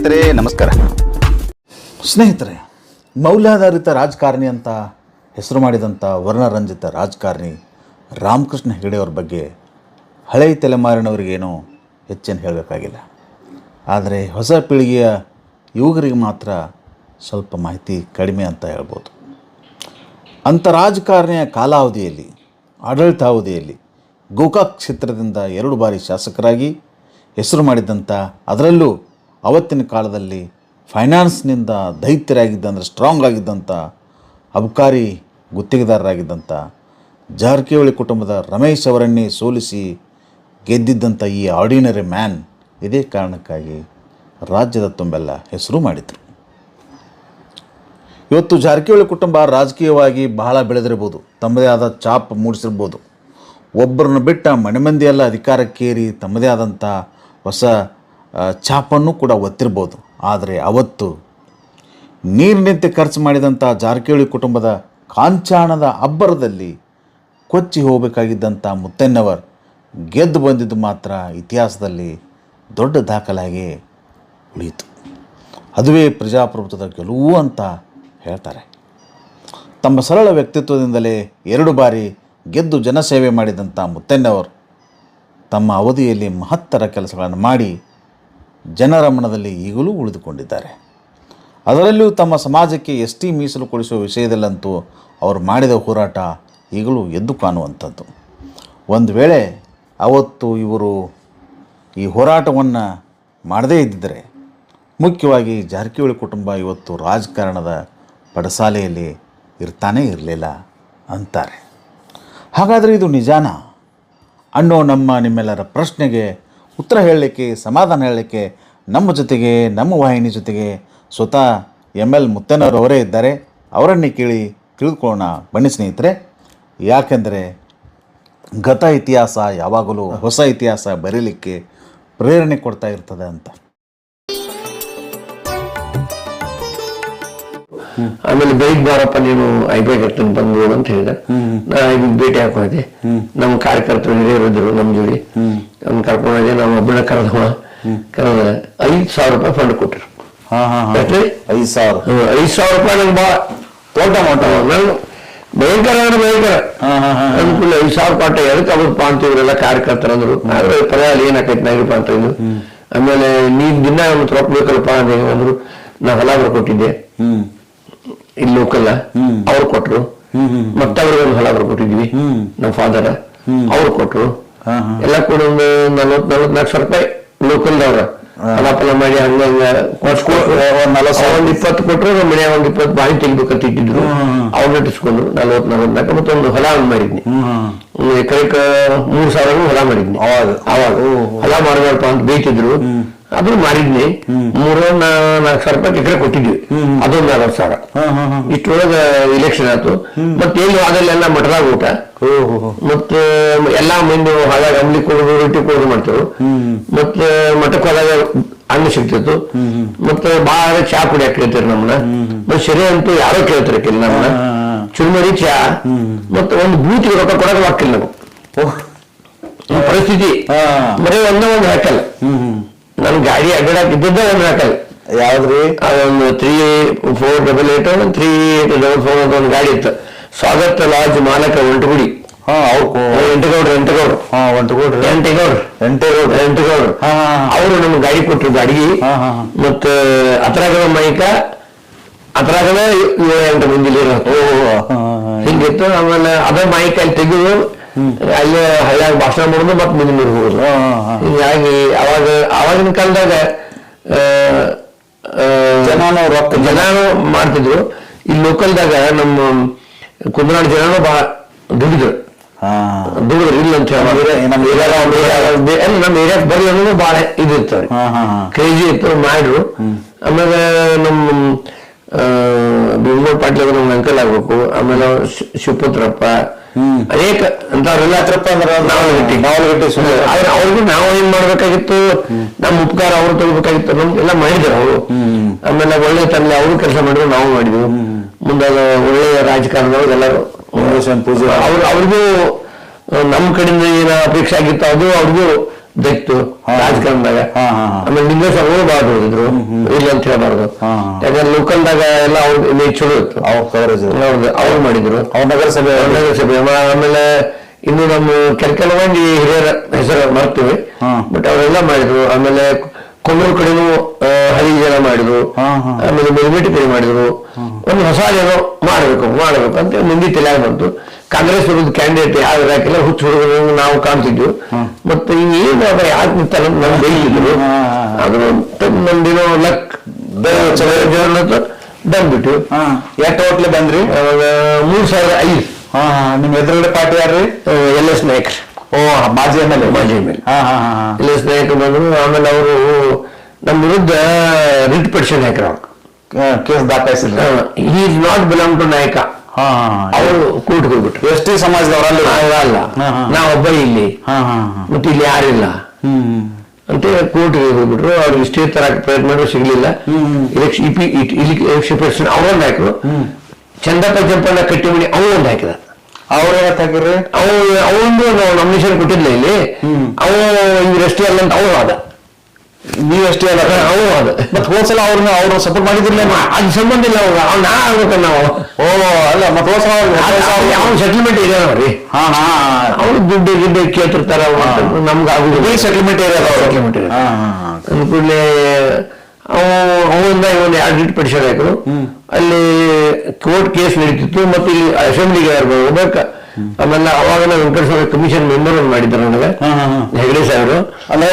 ಸ್ನೇಹಿತರೆ, ನಮಸ್ಕಾರ. ಸ್ನೇಹಿತರೆ, ಮೌಲ್ಯಾಧಾರಿತ ರಾಜಕಾರಣಿ ಅಂತ ಹೆಸರು ಮಾಡಿದಂಥ ವರ್ಣರಂಜಿತ ರಾಜಕಾರಣಿ ರಾಮಕೃಷ್ಣ ಹೆಗಡೆಯವ್ರ ಬಗ್ಗೆ ಹಳೆಯ ತಲೆಮಾರಿನವರಿಗೇನೋ ಹೆಚ್ಚೇನು ಹೇಳಬೇಕಾಗಿಲ್ಲ. ಆದರೆ ಹೊಸ ಪೀಳಿಗೆಯ ಯುವಕರಿಗೆ ಮಾತ್ರ ಸ್ವಲ್ಪ ಮಾಹಿತಿ ಕಡಿಮೆ ಅಂತ ಹೇಳ್ಬೋದು. ಅಂಥ ರಾಜಕಾರಣಿಯ ಕಾಲಾವಧಿಯಲ್ಲಿ, ಆಡಳಿತಾವಧಿಯಲ್ಲಿ ಗೋಕಾಕ್ ಕ್ಷೇತ್ರದಿಂದ ಎರಡು ಬಾರಿ ಶಾಸಕರಾಗಿ ಹೆಸರು ಮಾಡಿದಂಥ ಅದರಲ್ಲೂ ಅವತ್ತಿನ ಕಾಲದಲ್ಲಿ ಫೈನಾನ್ಸ್ನಿಂದ ದೈತ್ಯರಾಗಿದ್ದ ಅಂದರೆ ಸ್ಟ್ರಾಂಗ್ ಆಗಿದ್ದಂಥ ಅಬಕಾರಿ ಗುತ್ತಿಗೆದಾರರಾಗಿದ್ದಂಥ, ಜಾರಕಿಹೊಳಿ ಕುಟುಂಬದ ರಮೇಶ್ ಅವರನ್ನೇ ಸೋಲಿಸಿ ಗೆದ್ದಿದ್ದಂಥ ಈ ಆರ್ಡಿನರಿ ಮ್ಯಾನ್ ಇದೇ ಕಾರಣಕ್ಕಾಗಿ ರಾಜ್ಯದ ತುಂಬೆಲ್ಲ ಹೆಸರು ಮಾಡಿದರು. ಇವತ್ತು ಜಾರಕಿಹೊಳಿ ಕುಟುಂಬ ರಾಜಕೀಯವಾಗಿ ಬಹಳ ಬೆಳೆದಿರ್ಬೋದು ತಮ್ಮದೇ ಆದ ಚಾಪ್ ಮೂಡಿಸಿರ್ಬೋದು ಒಬ್ಬರನ್ನು ಬಿಟ್ಟ ಮನೆಮಂದಿಯೆಲ್ಲ ಅಧಿಕಾರಕ್ಕೇರಿ ತಮ್ಮದೇ ಆದಂಥ ಹೊಸ ಆ, ಛಾಪನ್ನು ಕೂಡ ಒತ್ತಿರ್ಬೋದು. ಆದರೆ ಅವತ್ತು ನೀರಿನಂತೆ ಖರ್ಚು ಮಾಡಿದಂಥ ಜಾರಕಿಹೊಳಿ ಕುಟುಂಬದ ಕಾಂಚಾಣದ ಅಬ್ಬರದಲ್ಲಿ ಕೊಚ್ಚಿ ಹೋಗಬೇಕಾಗಿದ್ದಂಥ ಮುತ್ತೆನ್ನವರ್ ಗೆದ್ದು ಬಂದಿದ್ದು ಮಾತ್ರ ಇತಿಹಾಸದಲ್ಲಿ ದೊಡ್ಡ ದಾಖಲಾಗಿ ಉಳಿಯಿತು. ಅದುವೇ ಪ್ರಜಾಪ್ರಭುತ್ವದ ಗೆಲುವು ಅಂತ ಹೇಳ್ತಾರೆ. ತಮ್ಮ ಸರಳ ವ್ಯಕ್ತಿತ್ವದಿಂದಲೇ ಎರಡು ಬಾರಿ ಗೆದ್ದು ಜನಸೇವೆ ಮಾಡಿದಂಥ ಮುತ್ತೆನ್ನವರು ತಮ್ಮ ಅವಧಿಯಲ್ಲಿ ಮಹತ್ತರ ಕೆಲಸಗಳನ್ನು ಮಾಡಿ ಜನರ ಮನದಲ್ಲಿ ಈಗಲೂ ಉಳಿದುಕೊಂಡಿದ್ದಾರೆ. ಅದರಲ್ಲೂ ತಮ್ಮ ಸಮಾಜಕ್ಕೆ ಎಸ್ ಟಿ ಮೀಸಲು ಕೊಡಿಸುವ ವಿಷಯದಲ್ಲಂತೂ ಅವರು ಮಾಡಿದ ಹೋರಾಟ ಈಗಲೂ ಎದ್ದು ಕಾಣುವಂಥದ್ದು. ಒಂದು ವೇಳೆ ಅವತ್ತು ಇವರು ಈ ಹೋರಾಟವನ್ನು ಮಾಡದೇ ಇದ್ದಿದ್ದರೆ ಮುಖ್ಯವಾಗಿ ಜಾರಕಿಹೊಳಿ ಕುಟುಂಬ ಇವತ್ತು ರಾಜಕಾರಣದ ಪಡಸಾಲೆಯಲ್ಲಿ ಇರ್ತಾನೇ ಇರಲಿಲ್ಲ ಅಂತಾರೆ. ಹಾಗಾದರೆ ಇದು ನಿಜಾನ? ಅನ್ನೋ ನಮ್ಮ ನಿಮ್ಮೆಲ್ಲರ ಪ್ರಶ್ನೆಗೆ ಉತ್ತರ ಹೇಳಲಿಕ್ಕೆ, ಸಮಾಧಾನ ಹೇಳಲಿಕ್ಕೆ, ನಮ್ಮ ಜೊತೆಗೆ, ನಮ್ಮ ವಾಹಿನಿ ಜೊತೆಗೆ ಸ್ವತಃ ಎಂ ಎಲ್ ಅವರೇ ಇದ್ದಾರೆ. ಅವರನ್ನೇ ಕೇಳಿ ತಿಳಿದುಕೊಳ್ಳೋಣ. ಬನ್ನಿ ಸ್ನೇಹಿತರೆ, ಯಾಕೆಂದರೆ ಗತ ಇತಿಹಾಸ ಯಾವಾಗಲೂ ಹೊಸ ಇತಿಹಾಸ ಬರೀಲಿಕ್ಕೆ ಪ್ರೇರಣೆ ಕೊಡ್ತಾ ಇರ್ತದೆ ಅಂತ. ಆಮೇಲೆ ಬೆಳಿಗ್ಗೆ ಬಾರಪ್ಪ ನೀನು ಐಬೈಕ್ ಹತ್ತಿನ ಬಂದು ಅಂತ ಹೇಳಿದ. ನಾ ಇದಕ್ಕೆ ಭೇಟಿ ಹಾಕೋದೆ ನಮ್ಮ ಕಾರ್ಯಕರ್ತರು ಹಿರಿಯರು ಇದ್ರು ನಮ್ಮ ಜೋಡಿ. ಅವ್ನ ಕರ್ಕೊಂಡು ಹೋದೆ ನಾವು ಒಬ್ಬನ ಕರೆದವ ಕರೆದ ಐದು ಸಾವಿರ ರೂಪಾಯಿ ಫಂಡ್ ಕೊಟ್ಟರು. ಐದು ಸಾವಿರ. ಐದ್ ಸಾವಿರ ರೂಪಾಯಿ ನಂಗೆ ಬಾ. ತೋಟ ಅಮೌಂಟ್ ನಾನು ಭಯಂಕರ ಅಂದ್ರೆ ಭಯಂಕರ. ಅನುಕೂಲ ಐದು ಸಾವಿರ ಪಾಠ ಎದಕ್ಕೆ ಅವ್ರು ಪಾಂತಿವ್ರೆಲ್ಲ ಇವರೆಲ್ಲ ಕಾರ್ಯಕರ್ತರು ಅಂದ್ರು. ಆದ್ರೆ ಏನ್ ಏನಾಕೈತಿ ನಾಗಿರಪ್ಪ ಅಂತ ಇದ್ರು ಆಮೇಲೆ ನೀನ್ ದಿನ ಒಂದು ರೊಕ್ಕ ಬೇಕಲ್ಲಪ್ಪ ಅಂತ ಅಂದ್ರು. ನಾ ಹೊಲ ಬರ್ಕೊಟ್ಟಿದ್ದೆ ಇಲ್ಲಿ ಲೋಕಲ್ ಅವ್ರು ಕೊಟ್ರು. ಮತ್ತವ್ರಿಗೆ ಒಂದು ಹೊಲ ಬರ್ಕೊಟ್ಟಿದ್ವಿ ನಮ್ಮ ಫಾದರ್ ಅವ್ರು ಕೊಟ್ರು. ಎಲ್ಲ ಕೂಡ ಒಂದು ನಲ್ವತ್ ನಲ್ವತ್ನಾಲ್ಕು ಸಾವಿರ ರೂಪಾಯಿ ಲೋಕಲ್ದವ್ರ. ಹೊಲ ಫಲ ಮಾಡಿ ಹಂಗ ಒಂದ್ ಇಪ್ಪತ್ತು ಕೊಟ್ರು ನಮ್ಮ ಮನೆ ಒಂದ್ ಇಪ್ಪತ್ತು ಬಾಯಿ ತೆಗಿಬೇಕಂತ ಇಟ್ಟಿದ್ರು. ಅವ್ರು ಇಟ್ಟಿಸ್ಕೊಂಡ್ರು ನಲ್ವತ್ ನಲ್ವತ್ನಾಲ್ಕು ಮತ್ತೆ ಒಂದು ಹೊಲ ಒಂದ್ ಮಾಡಿದ್ನಿ. ಎಕರೆಕ ಮೂರ್ ಸಾವಿರ ಹೊಲ ಮಾಡಿದ್ನಿ. ಅವಾಗ? ಹೊಲ ಮಾಡಬೇಡಪ್ಪ ಅಂತ ಬೇಯ್ತಿದ್ರು. ಅದು ಮೂರನಾಲ್ಕು ನಾ- ನಾಲ್ಕು ಸಾವಿರ ರೂಪಾಯಿ ಎಕರೆ ಕೊಟ್ಟಿದ್ವಿ. ಅದೊಂದು ನಲ್ವತ್ತು ಸಾವಿರ. ಇಷ್ಟೊಳಗ ಇಲೆಕ್ಷನ್ ಆಯ್ತು. ಮತ್ತೆ ಎಲ್ಲಿ ಅದಲ್ಲೆಲ್ಲ ಮಠದಾಗ ಊಟ. ಮತ್ತೆ ಎಲ್ಲಾ ಮಂದಿ ಹಾಗಾಗಿ ಅಂಬ್ಲಿ ಕೊಡೋದು ರೊಟ್ಟಿ ಕೊಡೋದು ಮಾಡ್ತೇವೆ. ಮತ್ತೆ ಮಠಕ್ಕೆ ಹೋದಾಗ ಅನ್ನ ಸಿಗ್ತಿತ್ತು. ಮತ್ತೆ ಬಾಳ ಚಾ ಕುಡಿಯಕ್ ಕೇಳ್ತಾರೆ ನಮ್ಮನ್ನ. ಮತ್ತೆ ಸರಿ ಅಂತೂ ಯಾರೋ ಕೇಳ್ತಾರೆ ಕೆಲ ನಮ್ಮನ್ನ. ಚುರುಮರಿ ಚಾ. ಮತ್ತೆ ಒಂದು ಬೂತಿಗೆ ರೊಕ್ಕ ಕೊಡಕ್ ಹಾಕಿಲ್ಲ ನಾವು ಪರಿಸ್ಥಿತಿ. ಬರೀ ಒಂದೇ ಒಂದು ಹಾಕಲ್ಲ. ನನ್ ಗಾಡಿ ಅಡ್ಡಾಡಕ್ ಇದ್ದದ್ದೇ ಒಂದು ರಾಕಲ್ ಯಾವ್ದ್ರಿ? ಅದೊಂದು ತ್ರೀ ಫೋರ್ ಡಬಲ್ ಏಟ್ ಒಂದು ತ್ರೀ ಏಟ್ ಡಬಲ್ ಫೋರ್ ಅಂತ ಒಂದು ಗಾಡಿ ಇತ್ತು. ಸ್ವಾಗತ ಲಾಜ್ ಮಾಲಕ ಒಂಟುಗುಡಿ. ಹಾ ಅವ್ರು ಎಂಟಗೌಡ್ರು ಎಂಟಗೌಡ್ರು. ಹಾ ಒಂಟುಗೂಡ್ರಿ. ಎಂಟಗೌಡ್ರು. ಎಂಟೇಗೌಡ್ರು. ಎಂಟಗೌಡ್ರು. ಹಾ, ಹಾ, ಹಾ. ಅವರು ನಮ್ಗೆ ಗಾಡಿ ಕೊಟ್ಟರು ಗಾಡಿ. ಮತ್ತ ಅತ್ರಾಗದ ಮೈಕ ಅತ್ರಾಗದ ಏಳು ಎಂಟು ಮಂದಿ ಓ ಹಾಂ ಹಾಂ ಹಿಂಗಿತ್ತು ಆಮೇಲೆ ಅದೇ ಮೈಕ್ ಅಲ್ಲಿ ತೆಗೆದು ಅಲ್ಲೇ ಹಳ್ಳಿಯಾಗ ಭಾಷಣ ಮಾಡೋದು ಮತ್ತೆ ಮುಂದಿನ ಊರಿಗೆ ಹೋಗೋದು. ಹೀಗಾಗಿ ಅವಾಗ ಅವಾಗಿನ ಕಾಲದಾಗ ಜನಾನು ರೊಕ್ಕ ಜನಾನು ಮಾಡ್ತಿದ್ರು. ಈ ಲೋಕಲ್ದಾಗ ನಮ್ಮ ಕುಂದನಾಡು ಜನನು ಬಹಳ ದುಡಿದ್ರು. ದುಡಿದ್ರು ಇಲ್ಲ ಅಂತ ಹೇಳಿ ನಮ್ಮ ಬರೀ ಏರಿಯಾಕ್ ಬರ್ಲಿ ಅನ್ನೋದು ಬಹಳ ಇದು ಹಾಂ ಕ್ರೇಜಿ ಇತ್ತು ಮಾಡ್ರು. ಆಮೇಲೆ ನಮ್ಮ ಭೀಮೂರ್ ಪಾಟೀಲ್ ನಮ್ಮ ಅಂಕಲ್ ಆಗ್ಬೇಕು. ಆಮೇಲೆ ಶಿವಪುತ್ರಪ್ಪ. ಅನೇಕ ಅಂತವ್ರೆಲ್ಲ ಹತ್ರಪ್ಪ ಅಂದ್ರೆ ನಾವಲಗಟ್ಟಿ ನಾವಲಗಟ್ಟಿ ಸುಮ್ಮನೆ ಆದ್ರೆ ಅವ್ರಿಗೂ ನಾವು ಏನ್ ಮಾಡ್ಬೇಕಾಗಿತ್ತು? ನಮ್ಮ ಉಪಕಾರ ಅವ್ರು ತಗೋಬೇಕಾಗಿತ್ತು. ನಮ್ ಎಲ್ಲ ಮಾಡಿದ್ರು ಅವರು. ಆಮೇಲೆ ಒಳ್ಳೆ ತಂದೆ ಅವರು ಕೆಲಸ ಮಾಡಿದ್ರು ನಾವು ಮಾಡಿದ್ವಿ. ಮುಂದೆ ಒಳ್ಳೆಯ ರಾಜಕಾರಣದವ್ರು ಎಲ್ಲರೂ. ಪೂಜೆ. ಅವ್ರು ಅವ್ರಿಗೂ ನಮ್ಮ ಕಡೆಯಿಂದ ಏನ ಅಪೇಕ್ಷೆ ಆಗಿತ್ತು ಅದು ಅವ್ರಿಗೂ ದೈತು ರಾಜಕಾರಣದಾಗ. ಆಮೇಲೆ ನಿಂಗೇಶ್ ಅವರು ಭಾಳ ಬೆಳೆದಿದ್ರು ಇಲ್ಲ ಅಂತ ಹೇಳ್ಬಾರ್ದು. ಯಾಕಂದ್ರೆ ಲೋಕಲ್ದಾಗ ಎಲ್ಲ ಅವ್ರ ಇಮೇಜ್ ಚಲೋ ಇತ್ತು. ಕವರೇಜ್ ಹೌದು ಅವ್ರು ಮಾಡಿದ್ರು. ಅವ್ರ ನಗರಸಭೆ ನಗರಸಭೆ ಆಮೇಲೆ ಇನ್ನು ನಮ್ಮ ಕೆಲ ಕೆಲವೊಂದು ಮಂದಿ ಹಿರಿಯರ ಹೆಸರು ಮಾಡ್ತೀವಿ. ಬಟ್ ಅವರೆಲ್ಲ ಮಾಡಿದ್ರು. ಆಮೇಲೆ ಕೊಂಡೂರು ಕಡೆನೂ ಆ, ಹರಿಜನ ಮಾಡಿದ್ರು. ಆಮೇಲೆ ಮೆಲ್ಮೆಟಿ ಕಡೆ ಮಾಡಿದ್ರು. ಒಂದು ಹೊಸ ಏನೋ ಮಾಡಬೇಕು ಮಾಡಬೇಕು ಅಂತ ನಿಂದಿ ತಲೆ ಬಂತು. ಕಾಂಗ್ರೆಸ್ ವಿರುದ್ಧ ಕ್ಯಾಂಡಿಡೇಟ್ ಯಾರು ಹಾಕಿಲ್ಲ ಹುಚ್ಚು ಹುಡುಗರನ್ನು ನಾವು ಕಾಣ್ತಿದ್ವಿ. ಮತ್ತೆ ಏನು ಅದ್ರ ಯಾಕೆ ನಿಂತಲ್ಲ ನಮ್ಗೆ ಬೆಳಿಲಿದ್ರು. ಅದು ನಮ್ದೇನೋ ಲಕ್ ಬಂದ್ಬಿಟ್ಟು ಎಷ್ಟು ಹೋಟ್ಲೆ ಬಂದ್ರಿ? ಮೂರ್ ಸಾವಿರದ ಐದು. ನಿಮ್ ಎದುರುಗಡೆ ಪಾರ್ಟಿ ಯಾರ್ರಿ? ಎಲ್ ಎಸ್ ನಾಯಕ್ ಓ ಮಾಜಿ ಎಂ ಎಲ್ ಮಾಜಿ ಎಲ್ ಎಸ್ ನಾಯಕ್ ಬಂದ್ರು ಆಮೇಲೆ ಅವರು ನಮ್ಮ ವಿರುದ್ಧ ರಿಟ್ ಪಿಟಿಷನ್ ಹಾಕಿರ case ದಾಖಲಿಸಿದ್ರು. He is not belong to Nayaka. ಅವರು ಕೂಟ್ ಹೋಗ್ಬಿಟ್ರು. ಎಸ್ ಟಿ ಸಮಾಜದವರಲ್ಲಿ ಅಲ್ಲ. ನಾವೊಬ್ಬ ಇಲ್ಲಿ. ಮತ್ತೆ ಇಲ್ಲಿ ಯಾರಿಲ್ಲ ಅಂತ ಕೋರ್ಟ್ ಹೋಗ್ಬಿಟ್ರು. ಅವ್ರಿಗೆ ಸ್ಟೇ ತರಕ್ಕೆ ಪ್ರಯತ್ನ ಮಾಡಿದ್ರು ಸಿಗ್ಲಿಲ್ಲ. ಇಲ್ಲಿ ಎಲೆಕ್ಷನ್ ಅವರೊಂದು ಹಾಕಿದ್ರು. ಚಂದಪ್ಪ ಜಂಪಣ್ಣ ಕಟ್ಟಿಮಣಿ ಅವರೊಂದು ಹಾಕಿದ ಅವ್ರ ಅವಂದು ಅವ ಅವನೊಂದು ನಾಮಿನೇಷನ್ ಕೊಟ್ಟಿದ್ಲ ಇಲ್ಲಿ. ಅವ ಇವ್ರು ಎಷ್ಟೇ ಅಲ್ಲ ಅಂತ ಅವ್ರು ಆದ. ನೀವ್ ಅಷ್ಟೇ ಅಲ್ಲ ಅವ್ರು ಅದ ಮತ್ ಹೋದ್ಸಲ ಅವ್ರನ್ನ ಅವ್ರು ಸಪೋರ್ಟ್ ಮಾಡಿದ್ರಲ್ಲ ಅದ್ ಸಂಬಂಧ ಇಲ್ಲ ಅವ್ರು. ಅವ್ನ ನಾ ಆಗ್ಬೇಕ ನಾವು. ಓ ಅಲ್ಲ ಮತ್ ಹೋದ್ಸಲ ಅವ್ನ ಸೆಟಲ್ಮೆಂಟ್ ಇದೆ ಅವ್ರಿ ಹಾ ಹಾ. ಅವ್ರು ದುಡ್ಡು ಗಿಡ್ಡು ಕೇಳ್ತಿರ್ತಾರ ನಮ್ಗೆ ಆಗುದಿಲ್ಲ. ಸೆಟಲ್ಮೆಂಟ್ ಏರಿಯಾ ಸೆಟಲ್ಮೆಂಟ್ ಇರೋದು ಹಾ ಹಾ ಇವನ್ನ ಆಡಿಟ್ ಪಡಿಸಬೇಕು ಅವನಿಂದ ಇವನ್ ಎರಡು ರಿಟ್ ಹಾಕಿದ್ರು ಅಲ್ಲಿ ಕೋರ್ಟ್ ಕೇಸ್ ನಡೀತಿತ್ತು ಮತ್ತೆ ಇಲ್ಲಿ ಅಸೆಂಬ್ಲಿಗೆ ಹೋಗ್ಬೇಕ ಆಮೇಲೆ ಅವಾಗ ವೆಂಕಟೇಶ್ವರ ಕಮಿಷನ್ ಮೆಂಬರ್ ಮಾಡಿದ್ರು ನನಗೆ. ಹೆಗಡೆ ಸಾಹೇಬರು. ಅಲ್ಲ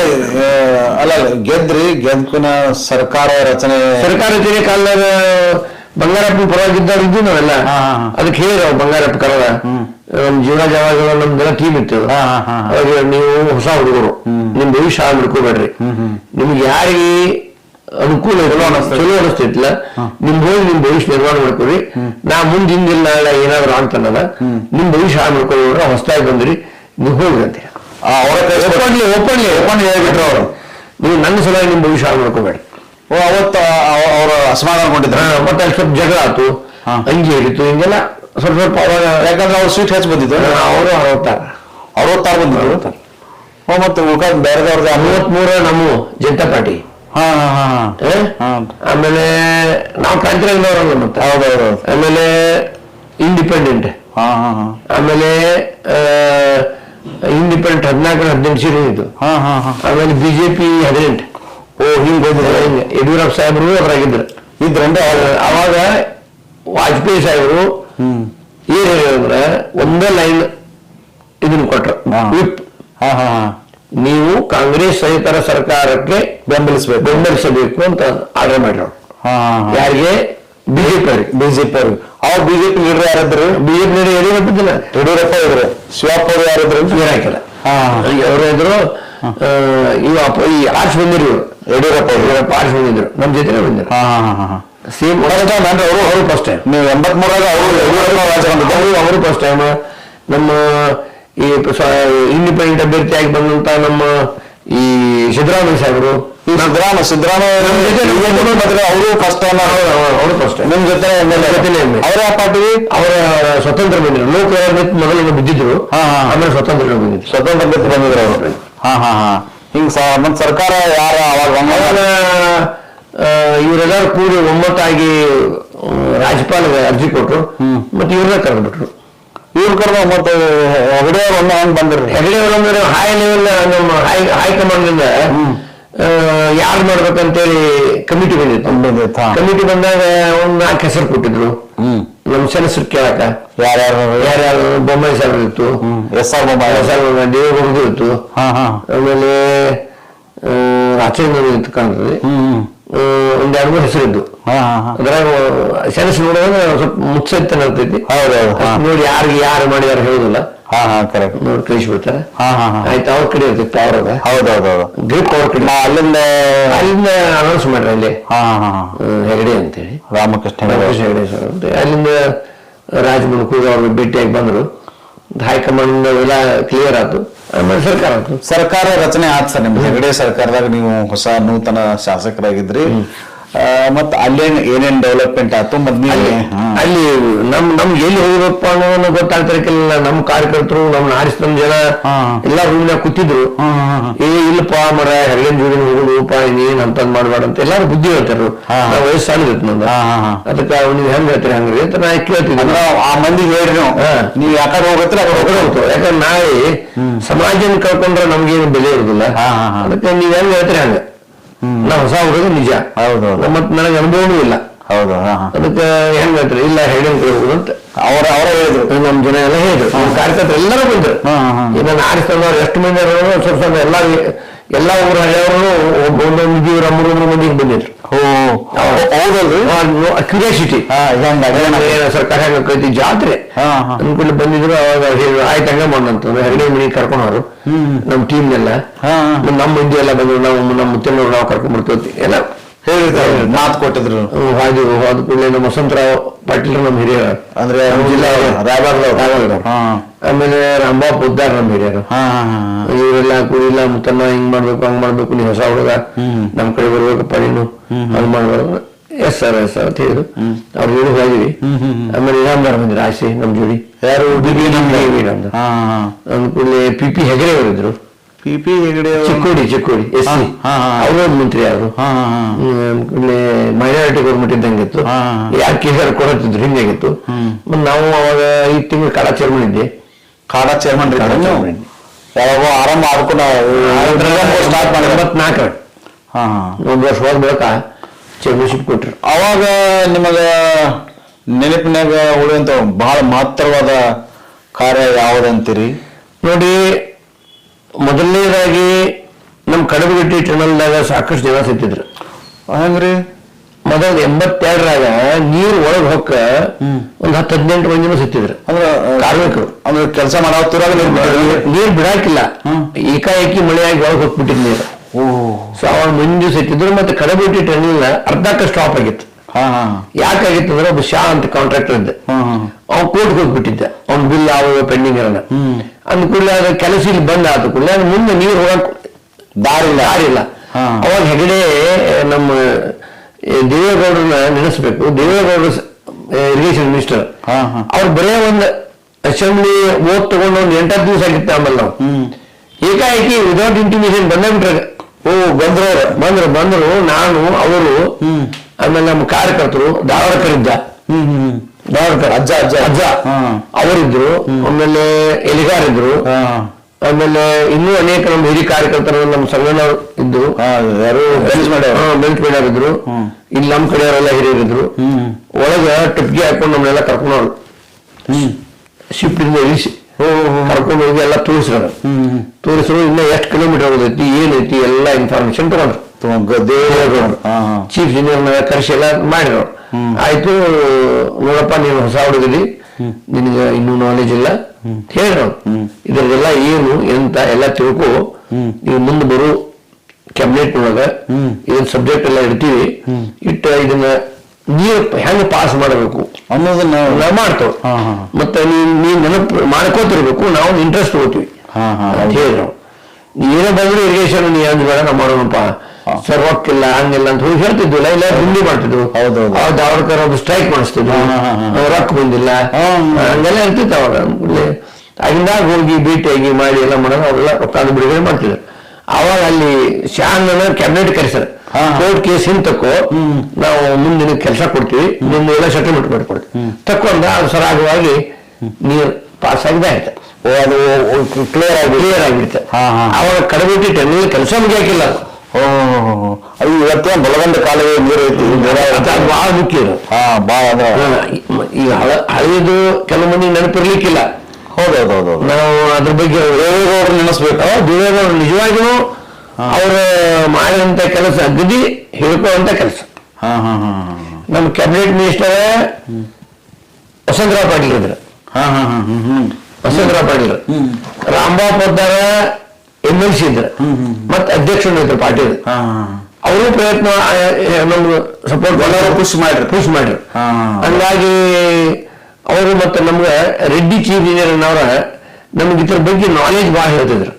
ಅಲ್ಲ ಗೆದ್ರಿ ಗೆದ್ಕುನ ಸರ್ಕಾರ ರಚನೆ ಸರ್ಕಾರ ರಚನೆ ಕಾಲದಾಗ ಬಂಗಾರಪ್ಪ ಪರವಾಗಿದ್ದವ್ರು ಇದ್ದು ನಾವೆಲ್ಲ. ಹಾ, ಹಾ, ನಾವು ಅದಕ್ಕೆ ಬಂಗಾರಪ್ಪ ಕರೆದ ನಮ್ ಜೀವನ ಜವಾಗಳ ನಮ್ದೆಲ್ಲ ಟೀಮ್ ಇತ್ತು. ಅವಾಗ ನೀವು ಹೊಸ ಹುಡುಗರು. ನಿಮ್ ಭವಿಷ್ಯ ಹಾಳು ಮಾಡ್ಕೋಬೇಡ್ರಿ. ನಿಮ್ಗೆ ಯಾರಿಗೆ ಅನುಕೂಲ ಚಲೋ ಅನಿಸ್ತೈತಿಲ್ಲ. ನಿಮ್ ಹೋಗಿ ನಿಮ್ ಭವಿಷ್ಯ ನಿರ್ಮಾಣ ಮಾಡ್ಕೊರಿ ನಾ ಮುಂದೆ ಹಿಂದಿಲ್ಲ ನಾಳೆ ಏನಾದ್ರು ಅಂತನಲ್ಲ ನಿಮ್ ಭವಿಷ್ಯ ಹಾಳು ಮಾಡ್ಕೊಳ್ಬೇಡ್ರಿ ಹೊಸದಾಗಿ ಬಂದ್ರಿ ನೀವು ಹೋಗ್ರಿ ಅಂತ ಒಪ್ಪಂಡ್ಲಿ ಒಪ್ಪಂಡ್ಲಿ ಒಪ್ಪಂದ್ ಹೇಳ್ಬಿಟ್ರು ಅವ್ರು. ನೀವು ನನ್ನ ಸಲುವಾಗಿ ನಿಮ್ ಭವಿಷ್ಯ ಹಾಳು ಮಾಡ್ಕೋಬೇಡಿ. ಓ ಅವತ್ತು ಅವರು ಅಸಮಾಧಾನಗೊಂಡಿದ್ರ ಮತ್ತೆ ಅಲ್ಲಿ ಸ್ವಲ್ಪ ಜಗಳ ಆತು. ಅಂಗಿ ಹಿಡಿತು ಹಿಂಗೆಲ್ಲ ಸ್ವಲ್ಪ ಸ್ವಲ್ಪ ಅವಾಗ ಯಾಕಂದ್ರೆ ಅವ್ರು ಸ್ವೀಟ್ ಹಚ್ಚಿ ಬಂದಿದ್ದು ಅವರು ಅರವತ್ತಾರ. ಅರವತ್ತಾರು ಬಂದಿದ್ರು. ಮತ್ತೆ ಉಳ್ಕಾದ ಬೇರೆದವ್ರದ್ದು ಮೂವತ್ಮೂರ ನಮ್ಮ ಜನತಾ ಪಾರ್ಟಿ. ಆಮೇಲೆ ನಾವು ಕ್ರಾಂತಿರಂಗದವರಲ್ಲ ಮತ್ತೆ. ಹೌದೌದು ಆಮೇಲೆ ಇಂಡಿಪೆಂಡೆಂಟ್ ಹಾ ಹಾ ಹಾ. ಆಮೇಲೆ ಇಂಡಿಪೆಂಡೆಂಟ್ ಹದಿನಾಲ್ಕು ಹದಿನೆಂಟು ಸೀರೆ ಇದ್ದು ಹಾ ಹಾ ಹಾ. ಆಮೇಲೆ ಬಿಜೆಪಿ ಹದಿನೆಂಟು. ಓ ಹಿಂಗ್ ಹೋದ್ರೆ ಹಿಂಗೆ. ಯಡಿಯೂರಪ್ಪ ಸಾಹೇಬರು ಅದ್ರಾಗಿದ್ರು ಇದ್ರಂದ್ರೆ ಅವಾಗ ವಾಜಪೇಯಿ ಸಾಹೇಬರು ಏನ್ ಹೇಳಿದ್ರೆ ಒಂದೇ ಲೈನ್ ಇದನ್ನ ಕೊಟ್ರು. ವಿಪ್ ಹಾ ಹಾ ಹಾ. ನೀವು ಕಾಂಗ್ರೆಸ್ ರೈತರ ಸರ್ಕಾರಕ್ಕೆ ಬೆಂಬಲಿಸಬೇಕು. ಬೆಂಬಲಿಸಬೇಕು ಅಂತ ಆರ್ಡರ್ ಮಾಡಿರೋರು. ಹಾ ಯಾರಿಗೆ? ಬಿಜೆಪಿ ಅವ್ರಿಗೆ. ಬಿಜೆಪಿ ಅವ್ರಿಗೆ. ಅವ್ರು ಬಿಜೆಪಿ ಲೀಡರ್ ಯಾರಿದ್ರು? ಬಿಜೆಪಿ ಲೀಡರ್ ಯಡಿಯೂರಪ್ಪ ಇದ್ದಿಲ್ಲ ಯಡಿಯೂರಪ್ಪ ಇದ್ರು ಶಿವಪ್ಪ ಅವ್ರು ಯಾರಿದ್ರು? ಏನ್ ಹಾಕಿಲ್ಲ ಹಾ ಅವರು ಇದ್ರು ಇವ ಈ ಆರ್ಚ್ ಬಂದಿರು ಯಡಿಯೂರಪ್ಪ ಯಡಿಯೂರಪ್ಪ ಆರ್ಟ್ಸ್ ಬಂದಿದ್ರು. ನಮ್ಮ ಜೊತೆ ಬಂದಿರು ಸೇಮ್ ಅವರು ಅವರು ಫಸ್ಟ್ ಟೈಮ್. ನೀವು ಎಂಬತ್ಮೂರಾಗ ಅವರು ಯಡಿಯೂರಪ್ಪ ಅವರು ಫಸ್ಟ್ ಟೈಮ್. ನಮ್ಮ ಈ ಇಂಡಿಪೆಂಡೆಂಟ್ ಅಭ್ಯರ್ಥಿಯಾಗಿ ಬಂದಂತ ನಮ್ಮ ಈ ಸಿದ್ದರಾಮಯ್ಯ ಸಾಹೇಬರು. ಸಿದ್ದರಾಮ ಸಿದ್ದರಾಮಯ್ಯ ಅವರು ಟೈಮ್ ಅವರು ಫಸ್ಟ್ ಟೈಮ್ ನಿಮ್ ಜೊತೆ ಅವರ ಪಾರ್ಟಿ ಅವರ ಸ್ವತಂತ್ರ ಬಂದಿದ್ರು. ಲೋಕ ಮೊದಲು ಬಿದ್ದಿದ್ರು. ಆಮೇಲೆ ಸ್ವತಂತ್ರ ಬಂದಿದ್ರು. ಸ್ವತಂತ್ರ ಅಭ್ಯರ್ಥಿ ಬಂದಿದ್ರು ಅವರು. ಹಾ ಹಾ ಹಾ. ಹಿಂಗ್ ಮತ್ ಸರ್ಕಾರ ಯಾರ ಅವಾಗ ಇವರೆಲ್ಲರೂ ಕೂಡಿ ಒಮ್ಮತ್ತಾಗಿ ರಾಜ್ಯಪಾಲ ಅರ್ಜಿ ಕೊಟ್ರು. ಮತ್ತೆ ಇವ್ರನ್ನ ಕರೆದ್ಬಿಟ್ರು. ಇವ್ರ ಕರ್ದ ಮತ್ತೆ ಹೊಡೆಯವ್ರು ಒಮ್ಮೆ ಹೆಂಗ್ ಬಂದಿರ್ರಿ ಹೆಗಡೆ ಅವರಂದ್ರೆ ಹೈ ಲೆವೆಲ್ ನಮ್ಮ ಹೈ ಹೈಕಮಾಂಡ್ ಯಾರು ಮಾಡ್ಬೇಕಂತೇಳಿ ಕಮಿಟಿ ಬಂದಿತ್ತು. ಕಮಿಟಿ ಬಂದಾಗ ಒಂದ್ ನಾಲ್ಕು ಹೆಸರು ಕೊಟ್ಟಿದ್ರು. ಹ್ಮ್. ನಮ್ಮ ಸೆನೆಸರ್ ಕೇಳಕ ಯಾರ್ಯಾರು? ಯಾರ್ಯಾರು? ಬೊಮ್ಮಾಯಿ ಸಾಹೇಬ್ ಇತ್ತು. S R Bommai. ದೇವೇಗೌಡರು ಇತ್ತು. ಹಾ ಹಾ. ಆಮೇಲೆ ರಾಚೇಂದ್ರ ಇತ್ತು ಕಾಣ್ತದೆ ಒಂದ್ ಎರಡು ಮೂರು ಹೆಸರಿದ್ದು. ಅದ್ರಾಗ ಸೆಣಸು ನೋಡೋದ್ರೆ ಸ್ವಲ್ಪ ಮುಚ್ಚತ್ತೆ ಇರ್ತೈತಿ ನೋಡಿ ಯಾರಿಗೆ ಯಾರು ಮಾಡಿದಾರೆ ಹೇಳುದಿಲ್ಲ. ಹಾ ಹಾ ಕರೆಕ್ಟ್ ನೋಡಿ ಕಳಿಸ್ಬಿಡ್ತಾರೆ ಹಾ ಹಾ ಹಾ. ಆಯ್ತು ಅವ್ರ ಕಡೆ ಇರ್ತೈತಿ ಅದ. ಹೌದೌದೌದು. ಗ್ರಿಪ್ ಅವ್ರ ಕಡೆ. ನಾ ಅಲ್ಲಿಂದ ಅಲ್ಲಿಂದ ಅನೌನ್ಸ್ ಮಾಡ್ರಿ ಅಲ್ಲಿ. ಹಾ ಹಾ ಹೆಗಡೆ ಅಂತೇಳಿ. ರಾಮಕೃಷ್ಣ ರಾಮಕೃಷ್ಣ ಹೆಗಡೆ ಸರ್ ಅಂತ ಅಲ್ಲಿಂದ ಅವ್ರು ಭೇಟಿಯಾಗಿ ಬಂದ್ರು. ಹೈಕಮಾಂಡ್ ಎಲ್ಲ ಕ್ಲಿಯರ್ ಆಯ್ತು. ಆಮೇಲೆ ಸರ್ಕಾರ ಸರ್ಕಾರ ರಚನೆ ಆಯ್ತು ಸರ್ ನಿಮ್ದು ಹೆಗಡೆ ಸರ್ಕಾರದಾಗ ನೀವು ಹೊಸ ನೂತನ ಶಾಸಕರಾಗಿದ್ರಿ. ಮತ್ತು ಅಲ್ಲೇನು ಏನೇನು ಡೆವಲಪ್ಮೆಂಟ್ ಆಯ್ತು ಮೊದ್ಲೇ ಅಲ್ಲಿ ಅಲ್ಲಿ ನಮ್ ನಮ್ಗೆ ಎಲ್ಲಿ ಹೋಗ್ಬೇಕಪ್ಪ ಅನ್ನೋದನ್ನು ಗೊತ್ತಾಗ್ತಿರಕ್ಕಿಲ್ಲ ನಮ್ಮ ಕಾರ್ಯಕರ್ತರು ನಮ್ ನಾರಿಸ್ ನಮ್ ಜನ. ಎಲ್ಲ ರೂಮ್ನಾಗ ಕೂತಿದ್ರು. ಏ ಇಲ್ಲಪ್ಪ ಮರ ಹೆರಗಿನ ಜೋಡಿನ ಹೋಗುದು ಉಪಾಯ ನೀನ್ ಅಂತಂದ್ ಮಾಡ್ಬೇಡ ಅಂತ ಎಲ್ಲಾರು ಬುದ್ಧಿ ಹೇಳ್ತಾರು ಹಾ. ವಯಸ್ಸು ಸಾಲಿದತ್ ನಂದು. ಅದಕ್ಕೆ ನೀವು ಹೆಂಗ್ ಹೇಳ್ತೀರಿ ಹಂಗ್ರಿ ಅಂತ ನಾ ಕೇಳ್ತೀನಿ ಆ ಮಂದಿ ಹೇಳ್ರಿ ನೀವು ಯಾಕಡೆ ಹೋಗತ್ರ ಹೊರಗಡೆ ಹೋಗ್ತಾವೆ. ಯಾಕಂದ್ರೆ ನಾಳೆ ಸಮಾಜನ ಕಳ್ಕೊಂಡ್ರೆ ನಮ್ಗೇನು ಬೆಲೆ ಇರುದಿಲ್ಲ. ಅದಕ್ಕೆ ನೀವ್ ಹೆಂಗ್ ಹೇಳ್ತೀರಿ ಹಂಗ? ನಾ ಹೊಸ ಹುಡುಗ ನಿಜ. ಹೌದು, ಹೌದು. ಮತ್ ನನಗೆ ಅನುಭವನೂ ಇಲ್ಲ. ಹೌದು ಅದಕ್ಕೆ ಹೆಂಗ್ ಹೇಳ್ತಾರೆ? ಇಲ್ಲ ಹೇಳಿನ ಕಡೆ ಅಂತ ಅವ್ರ ಅವರ ಹೇಳಿದ್ರು. ನಮ್ ಜನ ಎಲ್ಲ ಹೇಳಿದ್ರು. ನಮ್ಮ ಕಾರ್ಯಕರ್ತರು ಎಲ್ಲರೂ ಬಂದ್ರು. ಇದನ್ನ ಆರಿಸ್ತಂದವ್ರು ಎಷ್ಟು ಮಂದಿ ಸ್ವಲ್ಪ ಸ್ವಲ್ಪ ಎಲ್ಲ ಎಲ್ಲ ಊರ ಹಳೆಯವರು ಒಂದೊಂದು ಇದ್ದೀವ್ರ ಮೂರು ಮೂರು ಮಂದಿಗೆ ಬಂದಿದ್ರು. ಕ್ಯೂರಿಯಾಸಿಟಿ ಸರ್ಕಾರ ಕೈತಿ ಜಾತ್ರೆ. ಅನ್ಕೊಂಡು ಬಂದಿದ್ರು ಅವಾಗ ಹೇಳಿದ್ರು ಆಯ್ತು ಹಂಗ ಮಾಡಂತಂದ್ರೆ ಹೆಗಡೆ ಮನೆಗೆ ಕರ್ಕೊಂಡವ್ರು. ನಮ್ಮ ಟೀಮ್ ಎಲ್ಲ ಹಾ. ನಮ್ಮ ಮಂದಿ ಎಲ್ಲ ಬಂದ್ರು ನಾವು ನಮ್ಮ ಮುತ್ತನವ್ರು ನಾವು ಕರ್ಕೊಂಡ್ ಬರ್ತೀವಿ ಎಲ್ಲ ಹೇಳಿದ್ರು ಮಾತು ಕೊಟ್ಟಿದ್ರು. ಹಾಗೆ ಹೋದ ಕೂಡಲೇ ನಮ್ಮ ವಸಂತರಾವ್ ಪಾಟೀಲ್ ನಮ್ಮ ಹಿರಿಯ ಅಂದ್ರೆ ಜಿಲ್ಲಾ ರಾಯಬಾಗ್ದವ್ರು. ಆಮೇಲೆ ರಾಮಬಾಬ್ ಉದ್ದಾರ್ ನಮ್ಮ ಹಿರಿಯರು ಇವರೆಲ್ಲ ಕುಡಿಲ್ಲ ಮುತ್ತನ್ನ ಹಿಂಗ್ ಮಾಡ್ಬೇಕು ಹಂಗ್ ಮಾಡ್ಬೇಕು ನೀ ಹೊಸ ಹುಡುಗ. ನಮ್ ಕಡೆ ಬರ್ಬೇಕಪ್ಪ ನೀನು ಹಂಗ್ ಮಾಡ್ಬಾರ್ದು. ಎಸ್ ಸರ್ ಎಸ್ ಸರ್ ಅಂತ ಹೇಳಿದ್ರು. ಅವ್ರ ಜೋಡಿ ಹೋಗಿದ್ವಿ. ಆಮೇಲೆ ಇನಾಮ್ದಾರ್ ಬಂದ್ರು ಆಸೆ ನಮ್ ಜೋಡಿ. ಯಾರು? ಅಂದ್ಕೂಡ್ಲೆ P P Hegde ಅವರಿದ್ರು P P Hegde Chikkodi Chikkodi S C. ಹಾ, ಹಾ, ಹಾ. ಅವರು ಮಂತ್ರಿ ಅವರು ಆಮೇಲೆ ಮೈನಾರಿಟಿ ಗೌರ್ಮೆಂಟ್ ಇದ್ದಂಗಿತ್ತು ಯಾಕೆ ಯಾರು ಕೇಸರ್ ಕೊಡತ್ತಿದ್ರು ಹಿಂಗಾಗಿತ್ತು ಮತ್ತೆ ನಾವು ಅವಾಗ ಐದು ತಿಂಗಳು ಕಾಲ ಚೇರ್ಮನ್ ಇದ್ದೆ. ಕಾಡ ಚೇರ್ಮನ್ ಯಾವಾಗೋ ಆರಂಭ ಆಡ್ಕೊಂಡು ಸ್ಟಾರ್ಟ್ ಮಾಡಿದ್ರೆ ಎಂಬತ್ನಾಲ್ಕು ಒಂದು ವರ್ಷ ಹೋದ ಬಳಿಕ ಚೇರ್ಮನ್ಶಿಪ್ ಕೊಟ್ರು. ಅವಾಗ ನಿಮಗೆ ನೆನಪಿನಾಗ ಉಳಿಯುವಂತ ಬಹಳ ಮಹತ್ತರವಾದ ಕಾರ್ಯ ಯಾವುದಂತೀರಿ? ನೋಡಿ ಮೊದಲನೇದಾಗಿ ನಮ್ಮ ಕಡಬಗಟ್ಟಿ ಟನಲ್ದಾಗ ಸಾಕಷ್ಟು ಜನ ಸಿಕ್ತಿದ್ರು ಹೆಂಗ್ರಿ? ಮೊದಲ ಎಂಬತ್ತೆರಡರಾಗ ನೀರು ಒಳಗೆ ಹೊಕ್ಕ ಒಂದ್ ಹತ್ತು ಹದಿನೆಂಟು ಮಂದಿನೂ ಸಿಕ್ತಿದ್ರು ಅಂದ್ರೆ ಕಾರ್ಮಿಕರು. ಅಂದ್ರೆ ಕೆಲಸ ಮಾಡಾತಿರಾಗ ನೀರು ಬಿಡಾಕಿಲ್ಲ. ಏಕಾಏಕಿ ಮಳೆಯಾಗಿ ಒಳಗೆ ಹೋಗ್ಬಿಟ್ಟಿದ್ ನೀರು. ಸೊ ಅವಾಗ ಮಂದಿ ಸಿಕ್ತಿದ್ರು ಮತ್ತೆ ಕಡಬಗಟ್ಟಿ ಟನಲ್ ಅರ್ಧಕ್ಕೆ ಸ್ಟಾಪ್ ಆಗಿತ್ತು. ಯಾಕಾಗಿತ್ತು ಅಂದ್ರೆ ಒಬ್ಬ ಶಾ ಅಂತ ಕಾಂಟ್ರಾಕ್ಟರ್ ಇದ್ದ. ಅವ್ನು ಕೋರ್ಟ್ಗೆ ಹೋಗ್ಬಿಟ್ಟಿದ್ದ. ಅವ್ನ ಬಿಲ್ ಯಾವ ಪೆಂಡಿಂಗ್ ಇರೋಣ ಅಂದ ಕೂಡಲೇ ಅದ್ರ ಕೆಲಸ ಇಲ್ಲಿ ಬಂದ್ ಆದ ಕೂಡಲೇ ಮುಂದೆ ನೀರು ಹೋಗಕ್ ದಾರಿ ಇಲ್ಲ ದಾರಿ ಇಲ್ಲ ಅವಾಗ ಹೆಗಡೆ ನಮ್ಮ ದೇವೇಗೌಡರನ್ನ ನೆನೆಸ್ಬೇಕು. ದೇವೇಗೌಡರು ಇರಿಗೇಷನ್ ಮಿನಿಸ್ಟರ್. ಅವ್ರು ಬರೇ ಒಂದು ಅಸೆಂಬ್ಲಿ ಓದ್ ತಗೊಂಡು ಒಂದು ಎಂಟತ್ತು ದಿವಸ ಆಗಿತ್ತು ಆಮೇಲೆ ನಾವು. ಏಕಾಏಕಿ ವಿದೌಟ್ ಇಂಟಿಮೇಷನ್ ಬಂದೇ ಬಿಟ್ರೆ. ಓ ಬಂದ್ರು ಬಂದ್ರು ಬಂದ್ರು ನಾನು ಅವರು ಆಮೇಲೆ ನಮ್ಮ ಕಾರ್ಯಕರ್ತರು ಹ್ಮ್ ಹ್ಮ್ ದಾವರಕರ್ ಅಜ್ಜ ಅಜ್ಜ. ಅಜ್ಜ. ಅವರಿದ್ರು ಆಮೇಲೆ ಎಲಿಗಾರಿದ್ರು ಹಾ. ಆಮೇಲೆ ಇನ್ನೂ ಅನೇಕ ನಮ್ಮ ಹಿರಿಯ ಕಾರ್ಯಕರ್ತರು ನಮ್ಮ ಸಂಘನ ಇದ್ರು ಹಾ ಯಾರು ಬೆಂಚ್ ಮಾಡ್ಯಾರ ಬೆಲ್ಟ್ ಮೇಡರ್. ಇದ್ರು ಇಲ್ಲಿ ನಮ್ಮ ಕಡೆಯವರೆಲ್ಲ ಹಿರಿಯರಿದ್ರು. ಒಳಗ ಟಪ್ಗೆ ಹಾಕೊಂಡು ನಮ್ಮನ್ನೆಲ್ಲ ಕರ್ಕೊಂಡವ್ರು. ಶಿಫ್ಟ್ ಇಂದ ಇಳಿಸಿ. ಕರ್ಕೊಂಡು ಹೋಗಿ ಎಲ್ಲ ತೋರಿಸ್ರು ತೋರಿಸ್ರು ಇನ್ನ ಎಷ್ಟು ಕಿಲೋಮೀಟರ್ ಹೋಗೈತಿ ಏನೈತಿ ಎಲ್ಲ ಇನ್ಫಾರ್ಮೇಶನ್ ತಗೊಂಡ್ರು. ಚೀಫ್ ಇಂಜಿನಿಯರ್ ಕರೆಸಿ ಎಲ್ಲ ಮಾಡಿದ್ರು. ಆಯ್ತು ನೋಡಪ್ಪ ನೀನು ಹೊಸ ಹುಡುಗರಿ ನಿನಗೆ ಇನ್ನೂ ನಾಲೆಜ್ ಇಲ್ಲ? ಹೇಳ ಇದ್ರದೆಲ್ಲ ಏನು ಎಂತ ಎಲ್ಲ ತಿಳ್ಕೊ. ನೀವು ಮುಂದೆ ಬರು ಕ್ಯಾಬಿನೆಟ್ ಒಳಗ ಇದನ್ ಸಬ್ಜೆಕ್ಟ್ ಎಲ್ಲ ಇಡ್ತೀವಿ. ಇಟ್ಟ ಇದನ್ನ ನೀರು ಹೆಂಗ್ ಪಾಸ್ ಮಾಡಬೇಕು? ಅನ್ನೋದನ್ನ ನಾವು ಮಾಡ್ತೇವೆ. ಮತ್ತೆ ನೀನ್ ನೀನ್ ನೆನಪು ಮಾಡ್ಕೋತಿರ್ಬೇಕು ನಾವು ಇಂಟ್ರೆಸ್ಟ್ ತಗೋತೀವಿ. ಹಾ, ಹಾ, ನಾವು ಏನೋ ಬಂದ್ರು ಇರಿಗೇಷನ್ ನೀ ಅಂದ್ಬೇಡ ನಾವು ಮಾಡೋಣಪ್ಪ. ಸರ್ ಇಲ್ಲ ಹಂಗಿಲ್ಲ ಅಂತ ಹೋಗಿ ಹೇಳ್ತಿದ್ವಿ ಇಲ್ಲ ಹಿಂದಿ ಮಾಡ್ತಿದ್ವು ಹೌದು ಅವಾಗ ದಾವಡ್ಕರ್ ಒಬ್ಬ ಸ್ಟ್ರೈಕ್ ಮಾಡಿಸ್ತಿದ್ವಿ ರೊಕ್ಕ ಬಂದಿಲ್ಲ. ಹಂಗೆಲ್ಲ ಇರ್ತಿತ್ತು ಅವಾಗ. ಇಲ್ಲಿ ಆಗಿಂದಾಗ ಹೋಗಿ ಭೇಟಿಯಾಗಿ ಮಾಡಿ ಎಲ್ಲ ಮಾಡೋದು ಅವೆಲ್ಲ ರೊಕ್ಕ ಅದು ಬಿಡುಗಡೆ ಮಾಡ್ತಿದ್ರು. ಅವಾಗ ಅಲ್ಲಿ ಶಾನ್ ಕ್ಯಾಬಿನೆಟ್ ಕರೆಸ್ತಾರೆ ಹಾ. ಕೋರ್ಟ್ ಕೇಸ್ ಹಿಂತಕ್ಕೋ ನಾವು ಮುಂದಿನ ಕೆಲಸ ಕೊಡ್ತೀವಿ ನಿಮ್ದು ಎಲ್ಲ ಸೆಟಲ್ಮೆಂಟ್ ಮಾಡಿಕೊಡ್ತೀವಿ ತಕ್ಕೊಂಡ ಅದು ಸರಾಗವಾಗಿ ನೀರು ಪಾಸ್ ಆಗಿದೆ ಆಯ್ತು ಅದು ಕ್ಲಿಯರ್ ಆಗಿ ಕ್ಲಿಯರ್ ಆಗಿಬಿಡುತ್ತೆ. ಅವಾಗ ನೀವು ನೀರು ಕೆಲಸ ಮುಗಿಯಾಕಿಲ್ಲ. ಓ ಅದು ಇವತ್ತೇ ಬಲಗಂಡ ಕಾಲುವೆ ನೀರು ಐತಿ ಬಹಳ ಮುಖ್ಯ ಇದು. ಹಾ ಅಂದ್ರೆ ಈ- ಹಳ- ಹಳೆಯದು ಕೆಲವು ಮಂದಿ ನೆನಪಿರ್ಲಿಕ್ಕಿಲ್ಲ. ಹೌದೌದೌದು ನಾವು ಅದ್ರ ಬಗ್ಗೆ ದೇವೇಗೌಡರು ನೆನೆಸ್ಬೇಕು. ದೇವೇಗೌಡರು ನಿಜವಾಗಿಯೂ ಅವರು ಮಾಡಿದಂತ ಕೆಲಸ ಗದಿ ಹೇಳ್ಕೊಳ್ಳುವಂತ ಕೆಲಸ. ಹಾ ಹಾ ಹಾ ನಮ್ಮ ಕ್ಯಾಬಿನೆಟ್ ಮಿನಿಸ್ಟರ್ ವಸಂತರಾವ್ ಪಾಟೀಲ್ ಇದ್ರು. ಹಾ ಹಾ ಹಾ ಹ್ಮ್ ಹ್ಮ್. ವಸಂತರಾವ್ ಪಾಟೀಲ್. ರಾಮಬಾಬ್ ಪದ್ದಾರ ಎಂ ಎಲ್ ಸಿ ಇದ್ರು ಮತ್ತೆ ಅಧ್ಯಕ್ಷರು ಪಾರ್ಟಿ ಅವರು ಪ್ರಯತ್ನ ನಮ್ಗೆ ಸಪೋರ್ಟ್ ಎಲ್ಲರೂ push ಮಾಡ್ರಿ. ಪುಷ್ ಮಾಡ್ರಿ. ಹಂಗಾಗಿ ಅವರು ಮತ್ತೆ ನಮ್ಗೆ ರೆಡ್ಡಿ ಚೀಫ್ ಇಂಜಿನಿಯರ್ ಅವರ ನಮ್ಗೆ ಇದ್ರ ಬಗ್ಗೆ ನಾಲೆಜ್ ಬಹಳ ಹೇಳ್ತಿದ್ರು.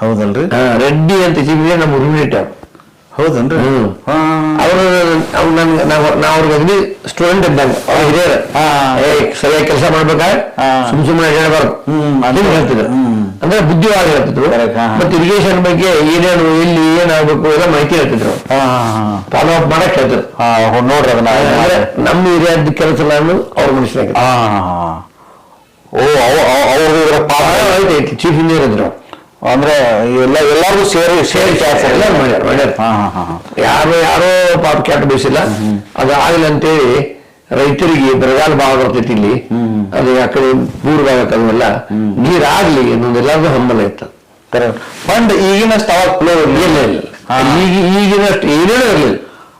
ಹೌದಲ್ರಿ? ರೆಡ್ಡಿ ಅಂತ ಚೀಫ್ ಇಂಜಿನಿಯರ್ ನಮ್ಮ ರೂಮಿನೇಟ್ ಅವರು ಹೌದನ್ರಿ. ಅವರು ಅವ್ರು ನನ್ಗೆ ನಾವು ನಾವು ಅವ್ರಿಗೆ ಅಗ್ದಿ ಸ್ಟೂಡೆಂಟ್ ಇದ್ದಂಗ. ಅವ್ರ ಹಿರಿಯರು. ಸರಿಯಾಗಿ ಕೆಲಸ ಮಾಡ್ಬೇಕಾ? ಹಾ. ಸುಮ್ ಸುಮ್ಮನೆ ಹೇಳ್ಬಾರ್ದು. ಹ್ಮ್, ಅದು- ಹೇಳ್ತಿದ್ರು. ಅಂದ್ರೆ ಬುದ್ಧಿವಾದ ಹೇಳ್ತಿದ್ರು. ಮತ್ತೆ ಇರಿಗೇಷನ್ ಬಗ್ಗೆ ಏನೇನು ಎಲ್ಲಿ ಏನಾಗಬೇಕು ಎಲ್ಲ ಮಾಹಿತಿ ಹೇಳ್ತಿದ್ರು. ಫಾಲೋ ಅಪ್ ಮಾಡಕ್ ಹೇಳ್ತಿದ್ರು. ಹಾ ಹಾ ನೋಡ್ರಿ ಅದನ್ನ. ನಮ್ಮ ಏರಿಯಾದ ಕೆಲಸ ನಾನು ಅವ್ರ ಮನುಷ್ಯನಾಗ ಹಾ ಓ ಅವ್ ಅವ್ರದ್ದು ಪಾತ್ರ ಚೀಫ್ ಇಂಜಿನಿಯರ್ ಇದ್ರು. ಅಂದ್ರೆ ಎಲ್ಲ ಎಲ್ಲಾರ್ಗು ಸೇರಿ ಸೇರಿ ಕೆಲಸ ಮಾಡ್ಯಾರ, ಯಾರು ಯಾರೋ ಪಾಪ ಕೆಟ್ಟ ಬೀಸಿಲ್ಲ. ಅದು ಆಗಲಿ ಅಂತೇಳಿ ರೈತರಿಗೆ ಬರಗಾಲ ಭಾಳ ಬರ್ತೈತಿ ಇಲ್ಲಿ. ಅದು ಆ ಕಡೆ ಪೂರ್ವ ಭಾಗಕ್ಕಲ್ಲ ನೀರಾಗ್ಲಿ ಆಗ್ಲಿ ಅನ್ನೋದೆಲ್ಲರಿಗೂ ಹಂಬಲ ಇತ್ತು. ಕರೆಕ್ಟ್ ಫಂಡ್ ಈಗಿನಷ್ಟು ಅವಾಗ ಫ್ಲೋ ಹಾ. ಈಗ ಈಗಿನಷ್ಟು ಏನೇನೂ ಇರಲಿಲ್ಲ.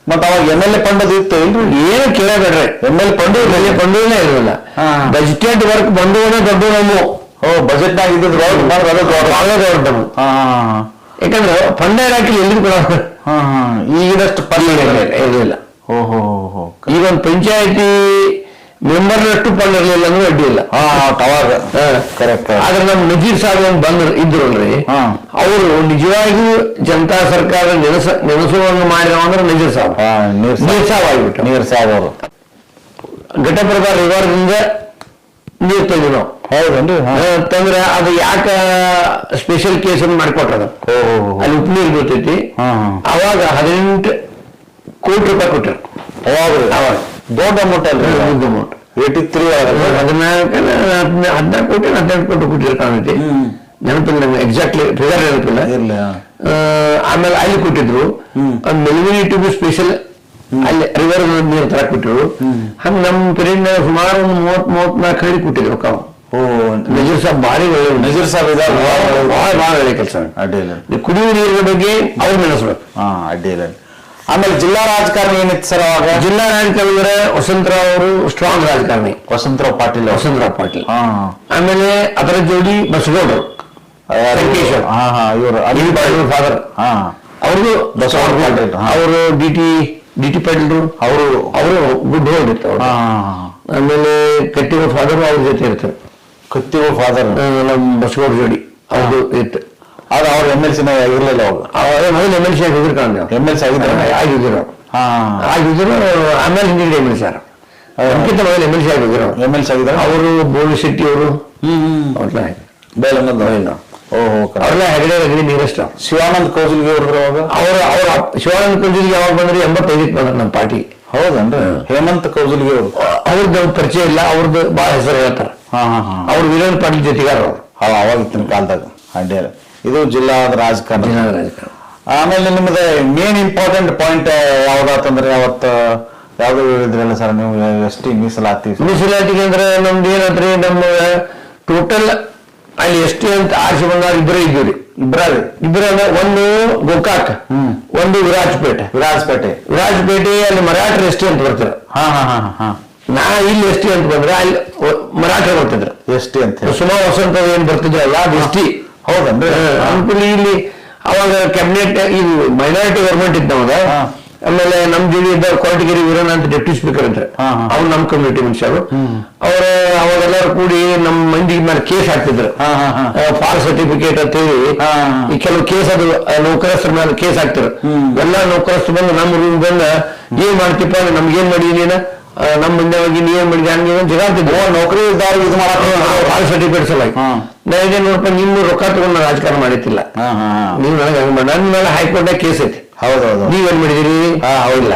ಮತ್ತ ಅವಾಗ ಎಂ ಎಲ್ ಎ ಫಂಡ್ ಅದು ಇತ್ತು. ಇಲ್ರಿ. ಏನು ಕೇಳಬೇಡ್ರಿ. ಎಂ ಎಲ್ ಫಂಡ್ ಬೆಲೆ ಬಂದೂನೇ ಇರಲಿಲ್ಲ. ಹಾ. ಬಜೆಟೆಡ್ ವರ್ಕ್ ಬಂದವನೇ ದೊಡ್ಡ ನಮ್ಮ ಓ ಬಜೆಟ್ ನಾಗ ಇದ್ದದ್ದು ಅದು ದೊಡ್ಡ ಯಾಕಂದ್ರೆ ಫಂಡ್ ಹಾಕಿಲ್ಲ ಎಲ್ಲಿ ಕೂಡ. ಹಾ ಹಾ. ಈಗಿನಷ್ಟು ಫಂಡ್ ಇರಲಿಲ್ಲ. ಈಗ ಒಂದು ಪಂಚಾಯತಿ ಮೆಂಬರ್ನಷ್ಟು ಫಂಡ್ ಇರಲಿಲ್ಲ ಅಂದ್ರೆ ಅಡ್ಡಿ ಇಲ್ಲ. ಅವಾಗ. ಕರೆಕ್ಟ್ ಆದ್ರೆ ನಮ್ಮ ನಜೀರ್ ಸಾಹೇಬ್ ಒಂದು ಬಂದ್ ಇದ್ರಲ್ರಿ. ಅವರು ನಿಜವಾಗಿಯೂ ಜನತಾ ಸರ್ಕಾರ ನೆನಸ ನೆನಸುವನ್ನು ಮಾಡಿದವ ಅಂದ್ರೆ ನಜೀರ್ ಸಾಹೇಬ್. ನೀರ್ ಸಾಹೇಬ್. ಆಗ್ಬಿಟ್ಟು ನೀರ್ ಸಾಹೇಬ್ ಅವರು. ಘಟಪ್ರಭಾ ರಿವರ್ದಿಂದ ನೀರ್ ತಂದ್ವಿ ನಾವು ಹೌದನ್ರಿ? ಹಾ. ಆ, ತಂದ್ರೆ ಅದು ಯಾಕ ಸ್ಪೆಷಲ್ ಕೇಸ್ ಅನ್ನು ಮಾಡಿಕೊಟ್ರದ ಅಲ್ಲಿ ಉಪ್ಪು ನೀರು ಬರ್ತೈತಿ ಹಾ. ಅವಾಗ ಹದಿನೆಂಟು ಕೋಟಿ ರೂಪಾಯಿ ಕೊಟ್ಟರು ಅವಾಗ ದೊಡ್ಡ ಅಮೌಂಟ್ ಅಲ್ಲ ದೊಡ್ಡ ಅಮೌಂಟ್ ಏಟಿ ತ್ರೀ ಹದಿನಾಲ್ಕು ಹದಿನಾಲ್ಕು ಕೋಟಿ ಹದಿನೆಂಟು ಕೋಟಿ ಕೊಟ್ಟಿದ್ರು ಕಾಣೈತಿ. ನೆನಪಿಲ್ಲ ನಂಗೆ ಎಕ್ಸಾಕ್ಟ್ಲಿ ಫಿಗರ್ ನೆನಪಿಲ್ಲ. ಇರ್ಲಿ ಆ, ಆಮೇಲೆ ಅಲ್ಲಿ ಕೊಟ್ಟಿದ್ರು. ಮೆಲ್ವಿನಿ ಟು ಸ್ಪೆಷಲ್ ಅಲ್ಲಿ ರಿವರ್ ನೀರು ತರ ಕೊಟ್ಟಿದ್ರು. ಹಂಗ ನಮ್ಮ ಪೀರಿಯಡ್ ಸುಮಾರು ಒಂದು ಮೂವತ್ ಮೂವತ್ನಾಲ್ಕು ಹಳ್ಳಿ ಕೊಟ್ಟಿದ್ರು ಕಾವು ಓ ನಜೀರ್ ಸಾಬ್ ಭಾರಿ ಒಳ್ಳೆ ನಜೀರ್ ಇದಾರೆ ಭಾಳ ಭಾಳ ಒಳ್ಳೆ ಕೆಲಸ. ಅಡ್ಡಿಲ್ಲ ಕುಡಿಯುವ ನೀರಿನ ಬಗ್ಗೆ ಅವ್ರು ನೆನೆಸ್ಬೇಕು. ಹಾ ಅಡ್ಡಿ ಇಲ್ಲ ಆಮೇಲೆ ಜಿಲ್ಲಾ ರಾಜಕಾರಣಿ ಏನಿತ್ತು ಸರ್ ಅವಾಗ? ಜಿಲ್ಲಾ ರಾಜಕಾರಣಿ ಅಂದ್ರೆ ವಸಂತರಾವ್ ಅವರು ಸ್ಟ್ರಾಂಗ್ ರಾಜಕಾರಣಿ. ವಸಂತರಾವ್ ಪಾಟೀಲ್. ವಸಂತರಾವ್ ಪಾಟೀಲ್. ಆ ಆಮೇಲೆ ಅದರ ಜೋಡಿ ಬಸಗೌಡರು ಇವರು. ಫಾದರ್ ಅವ್ರದ್ದು ಬಸವರಾಜ್ ಪಾಟೀಲ್. ಅವರು. ಡಿ ಟಿ ಡಿ ಟಿ ಪಾಟೀಲ್ರು ಅವರು. ಅವರು. ಗುಡ್ ಹೋಲ್ಡ್ ಆಮೇಲೆ ಕಟ್ಟಿರೋ ಫಾದರ್ ಅವ್ರ ಜೊತೆ ಇರ್ತಾರೆ. ಕತ್ತಿರೋ ಫಾದರ್ ನಮ್ಮ ಬಸಗೌಡ ಜೋಡಿ. ಅವ್ರದ್ದು ಇತ್ತು. ಆದ್ರೆ ಅವ್ರು ಎಂ ಎಲ್ ಸಿ ಇರಲಿಲ್ಲ ಅವಾಗ ಅವಾಗ ಮೊದಲು ಎಂ ಎಲ್ ಸಿ ಆಗಿದ್ರು ಕಾಣ್ದೆ ಅವ್ರು. ಎಂ ಎಲ್ ಸಿ ಆಗಿದ್ರು. ಆಗಿದ್ರು ಆಗಿದ್ರು ಆಮೇಲೆ ಹಿಂದಿನ ಎಂ ಎಲ್ ಸಿ ಅದಕ್ಕಿಂತ ಮೊದಲು ಎಂ ಎಲ್ ಸಿ ಆಗಿದ್ರು ಅವ್ರು. ಎಂ ಎಲ್ ಸಿ ಆಗಿದ್ರು? ಅವರು ಬೋಳಿ ಶೆಟ್ಟಿ ಅವರು. ಅವ್ರನ್ನ ಓಹೋ correct. ಅವ್ರೆಲ್ಲ ಹೆಗಡೆ ಹೆಗಡೆ ನೀರಷ್ಟ. ಶಿವಾನಂದ್ ಕೌಜಲ್ಗಿ ಅವರು ಅವ್ರ ಅವ್ರ ಶಿವಾನಂದ ಯಾವಾಗ ಬಂದ್ರೆ ಎಂಬತ್ತೈದಕ್ಕೆ ಬಂದ್ರೆ ನಮ್ಮ ಪಾರ್ಟಿ. ಹೌದನ್ರಿ? ಹೇಮಂತ್ ಕೌಜಲ್ಗಿ ಅವರು. ಅವ್ರದ್ದು ಪರಿಚಯ ಇಲ್ಲ ಅವ್ರದ್ದು ಬಹಳ ಹೆಸರು ಹೇಳ್ತಾರೆ. ಹಾ ಹಾ ಹಾ. ಅವ್ರು ವಿರೋಧ ಪಾಟೀಲ್ ಜೊತೆಗಾರ ಅವ್ರು. ಅವ ಅವಾಗಿತ್ತಿನ ಕಾಲದಾಗ ಅಡ್ಡಿ ಇಲ್ಲ ಇದು ಜಿಲ್ಲಾ ರಾಜಕಾರಣ. ಆಮೇಲೆ ನಿಮ್ದು ಮೇನ್ ಇಂಪಾರ್ಟೆಂಟ್ ಪಾಯಿಂಟ್ ಯಾವ್ದಾತಂದ್ರೆ ಅವತ್ತು ಯಾವ್ದು ಹೇಳಿದ್ರಲ್ಲ ಸರ್ ನೀವು ಎಷ್ಟು ಮೀಸಲಾತಿ? ಮೀಸಲಾತಿಗೆ ಅಂದ್ರೆ ನಮ್ದು ಏನಂದ್ರೆ ನಮ್ಮ ಟೋಟಲ್ ಅಲ್ಲಿ ಎಷ್ಟು ಅಂತ ಆರ್ಸಿ ಬಂದಾಗ ಇಬ್ಬರೇ ಇದ್ದೀವಿ ಇಬ್ಬರೇ ಇಬ್ಬರ ಒಂದು ಗೋಕಾಕ್ ಒಂದು ವಿರಾಜಪೇಟೆ. ವಿರಾಜಪೇಟೆ. ವಿರಾಜಪೇಟೆ ಅಲ್ಲಿ ಮರಾಠರು ಎಷ್ಟಿ ಅಂತ ಬರ್ತಾರೆ. ಹಾ ಹಾ ಹಾ ಹಾ ನಾ ಇಲ್ಲಿ ಎಷ್ಟಿ ಅಂತ ಬಂದ್ರೆ ಅಲ್ಲಿ ಮರಾಠರು ಬರ್ತಿದ್ರು. ಎಷ್ಟು ಅಂತ ಸುಮಾರು ವಸಂತ ಏನ್ ಬರ್ತಿದ್ರಲ್ಲ ಅದು ಎಷ್ಟಿ ಹೌದನ್ರಿ? ಅನುಕೂಲ ಇಲ್ಲಿ ಅವಾಗ ಕ್ಯಾಬಿನೆಟ್ ಇದು ಮೈನಾರಿಟಿ ಗೌರ್ಮೆಂಟ್ ಇತ್ತು ಅವಾಗ ಆಮೇಲೆ ನಮ್ ಜಿಲ್ಲೆ ಇದ್ದ ಕೊರಟಗಿರಿ ವೀರಣ್ಣ ಅಂತ ಡೆಪ್ಟಿ ಸ್ಪೀಕರ್ ಅಂತ. ಅವ್ರು ನಮ್ ಕಮ್ಯುನಿಟಿ ಮನುಷ್ಯರು ಅವ್ರ. ಅವಾಗೆಲ್ಲರೂ ಕೂಡಿ ನಮ್ಮ ಮಂದಿ ಮೇಲೆ ಕೇಸ್ ಹಾಕ್ತಿದ್ರು. ಫಾರ್ ಸರ್ಟಿಫಿಕೇಟ್ ಅಂತ ಹೇಳಿ. ಈ ಕೆಲವು ಕೇಸ್ ಅದು ನೌಕರಸ್ಥರ ಮೇಲೆ ಕೇಸ್ ಹಾಕ್ತಿರು ಎಲ್ಲಾ ನೌಕರಸ್ಥರು ಬಂದು ನಮ್ಮ ರೂಮ್ ಬಂದ ಏನ್ ಮಾಡ್ತಿಪ್ಪ? ನಮ್ಗೆ ಏನ್ ಮಾಡಿದ ನೀನು ನಮ್ ಮುಂದೆ ಹೋಗಿ ನೀ ಏನ್ ಮಾಡಿದ ಹಂಗೆ ಜಗ ಓ ನೌಕರಿ ಇದು ಮಾಡಕ್ ಫಾಲ್ ಸರ್ಟಿಫಿಕೇಟ್ ಸಲ ಹಾ. ನಾ ಇದೇ ನೋಡಪ್ಪ ನಿಮ್ಮ ರೊಕ್ಕ ತಗೊಂಡು ನಾನು ರಾಜಕಾರಣ ಮಾಡಿತ್ತಿಲ್ಲ ನೀವು ನನಗೆ ಹಂಗ ಮಾಡಿ ನನ್ನ ಮೇಲೆ ಹೈಕೋರ್ಟ್ ಕೇಸ್ ಐತಿ. ಹೌದೌದು. ನೀವೇನ್ ಮಾಡಿದಿರಿ? ಹಾ, ಹೌದಿಲ್ಲ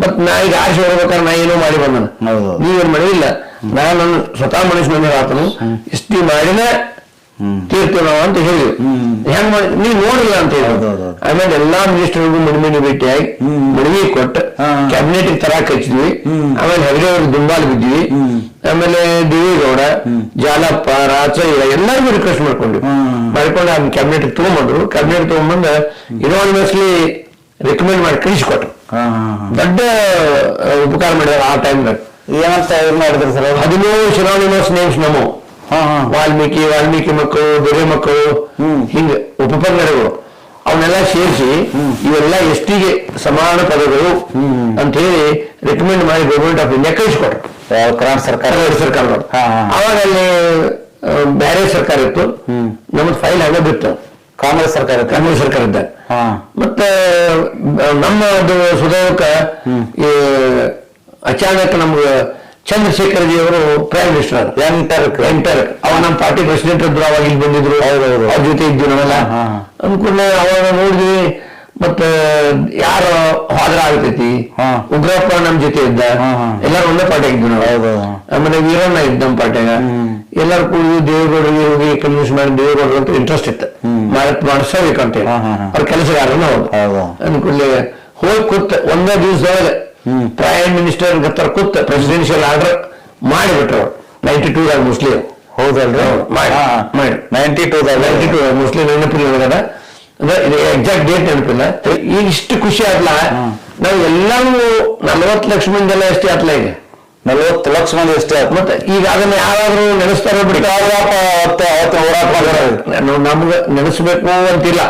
ಬಟ್ ಮತ್ ನಾ ಈಗ ಆಶೆ ಹೋಗ್ಬೇಕಾದ್ರೆ ನಾ ಏನೋ ಮಾಡಿ ಬಂದನು ಹೌದು. ನೀವೇನ್ ಮಾಡಿಲ್ಲ. ನಾನು ನನ್ನ ಸ್ವತಃ ಮನುಷ್ಯ ಮೇಲೆ ಆತನು ಇಷ್ಟಿ ಮಾಡಿನ ತೀರ್ತು ನಾವು ಅಂತ ಹೇಳಿ ಹೆಂಗ್ ಮಾಡಿ ನೀವ್ ನೋಡಿಲ್ಲ ಅಂತ ಹೇಳಿ. ಹೌದೌದು. ಆಮೇಲೆ ಎಲ್ಲಾ ಮಿನಿಸ್ಟರ್ಗೂ ಮಣಿಮಣಿ ಭೇಟಿಯಾಗಿ ಮನವಿ ಕೊಟ್ಟು. ಕ್ಯಾಬಿನೆಟ್ ತರಾಕ್ ಹಚ್ಚಿದ್ವಿ. ಆಮೇಲೆ ಹೆಗಡೆ ಅವ್ರಿಗೆ ದುಂಬಾಲ್ ಬಿದ್ವಿ ಆಮೇಲೆ ದೇವೇಗೌಡ ಜಾಲಪ್ಪ ರಾಚಯ್ಯ ಎಲ್ಲರಿಗೂ ರಿಕ್ವೆಸ್ಟ್ ಮಾಡ್ಕೊಂಡ್ವಿ. ಮಾಡ್ಕೊಂಡು ಅದನ್ನ ಕ್ಯಾಬಿನೆಟ್ ತಗೊಂಬಂದ್ರು. ಕ್ಯಾಬಿನೆಟ್ ತಗೊಂಬಂದ ಇನಾನಿಮಸ್ಲಿ ರೆಕಮೆಂಡ್ ಮಾಡಿ ಕಳಿಸಿಕೊಟ್ರು. ದೊಡ್ಡ ಉಪಕಾರ ಮಾಡಿದಾರೆ ಆ ಟೈಮ್ನಾಗ ಏನಂತ ಮಾಡಿದ್ರಿ ಸರ್? ಹದಿನೇಳು ಸಿನಾನಿಮಸ್ ನೇಮ್ಸ್ ನಮೋ. ವಾಲ್ಮೀಕಿ ವಾಲ್ಮೀಕಿ ಮಕ್ಕಳು ಬೇರೆ ಮಕ್ಕಳು ಹಿಂಗ ಉಪಪಂಗಡಗಳು ಅವನ್ನೆಲ್ಲ ಸೇರಿಸಿ ಇವೆಲ್ಲ ಎಷ್ಟಿಗೆ ಸಮಾನ ಪದಗಳು ಅಂತ ಹೇಳಿ ರೆಕಮೆಂಡ್ ಮಾಡಿ ಗೌರ್ಮೆಂಟ್ ಆಫ್ ಇಂಡಿಯಾ ಕಳಿಸ್ಕೊಟ್ರು. ಕರ್ನಾಟಕ ಸರ್ಕಾರ. ಸರ್ಕಾರದವರು. ಅವಾಗ ಅಲ್ಲಿ ಬ್ಯಾರೆ ಬೇರೆ ಸರ್ಕಾರ ಇತ್ತು. ನಮ್ದು ಫೈಲ್ ಆಗೋದಿತ್ತು ಬಿತ್ತು. ಕಾಂಗ್ರೆಸ್ ಸರ್ಕಾರ ಕಾಂಗ್ರೆಸ್ ಸರ್ಕಾರ ಇದ್ದ. ಮತ್ತ ನಮ್ಮ ಒಂದು ಸುಧಾರಕ ಈ ಅಚಾನಕ್ ನಮ್ಗೆ ಚಂದ್ರಶೇಖರ್ ಜಿ ಅವರು ಪ್ರೈಮ್ ಮಿನಿಸ್ಟರ್ ಎಂಟರ್ ಎಂಟರ್ ಅವ ನಮ್ಮ ಪಾರ್ಟಿ ಪ್ರೆಸಿಡೆಂಟ್ ಇದ್ರು ಅವಾಗ ಇಲ್ಲಿ ಬಂದಿದ್ರು. ಅವ್ರ ಜೊತೆ ಇದ್ದು ನಾವೆಲ್ಲ. ಅಂದ್ಕೊಂಡೆ ಅವಾಗ ನೋಡಿದ್ವಿ ಮತ್ತೆ ಯಾರು ಹಾದ್ರ ಆಗ್ತೈತಿ ಉಗ್ರಪ್ಪ ನಮ್ ಜೊತೆ ಇದ್ದ. ಎಲ್ಲರೂ ಒಂದೇ ಪಾರ್ಟಿ ಇದ್ವಿ ನಾವು. ಆಮೇಲೆ ವೀರಣ್ಣ ಇದ್ದ ನಮ್ಮ ಪಾರ್ಟಿಯಾಗ. ಎಲ್ಲರೂ ಕೂಡಿ ದೇವೇಗೌಡರಿಗೆ ಹೋಗಿ ಕನ್ವಿನ್ಸ್ ಮಾಡಿ ದೇವೇಗೌಡರು ಅಂತ ಇಂಟ್ರೆಸ್ಟ್ ಇತ್ತು. ಮಾಡ್- ಮಾಡಿಸಬೇಕು ಅಂತ ಹೇಳಿ ಹಾ, ಹಾ, ಹಾ. ಅವ್ರ ಕೆಲಸಗಾರನ ಹೌದು. ಹೌದು. ಹೋಗಿ ಕೂತ್ ಒಂದೇ ದಿವಸದೊಳಗೆ ಪ್ರೈಮ್ ಮಿನಿಸ್ಟರ್ ಹತ್ರ ಕೂತ್ ಪ್ರೆಸಿಡೆನ್ಷಿಯಲ್ ಆರ್ಡರ್ ಮಾಡಿಬಿಟ್ರು. ನೈಂಟಿ ಟೂ ದಾಗ ಮುಸ್ಲಿಂ. ಹೌದಲ್ರಿ? ಮಾಡಿ. Ninety two ninety two Muslim ನೆನಪಿಲ್ಲ ನನಗದ. ಇದು ಎಕ್ಸಾಕ್ಟ್ ಡೇಟ್ ನೆನಪಿಲ್ಲ. ಈಗ ಇಷ್ಟು ಖುಷಿ ಆದ್ಲ ನಾವು ಎಲ್ಲರೂ ನಲವತ್ತು ಲಕ್ಷ ಮಂದಿ ಎಲ್ಲ ಎಷ್ಟೇ ಆತ್ಲ ಈಗ. ನಲವತ್ತು ಲಕ್ಷ ಮಂದಿ ಅಷ್ಟೇ ಆತ್ ಮತ್ತೆ ಈಗ ಅದನ್ನ ಯಾರಾದ್ರೂ ನೆನೆಸ್ತಾರೋ ಅವತ್ತು ಹೋರಾಟ ನಮ್ಗೆ ನೆನೆಸ್ಬೇಕು ಅಂತಿಲ್ಲ.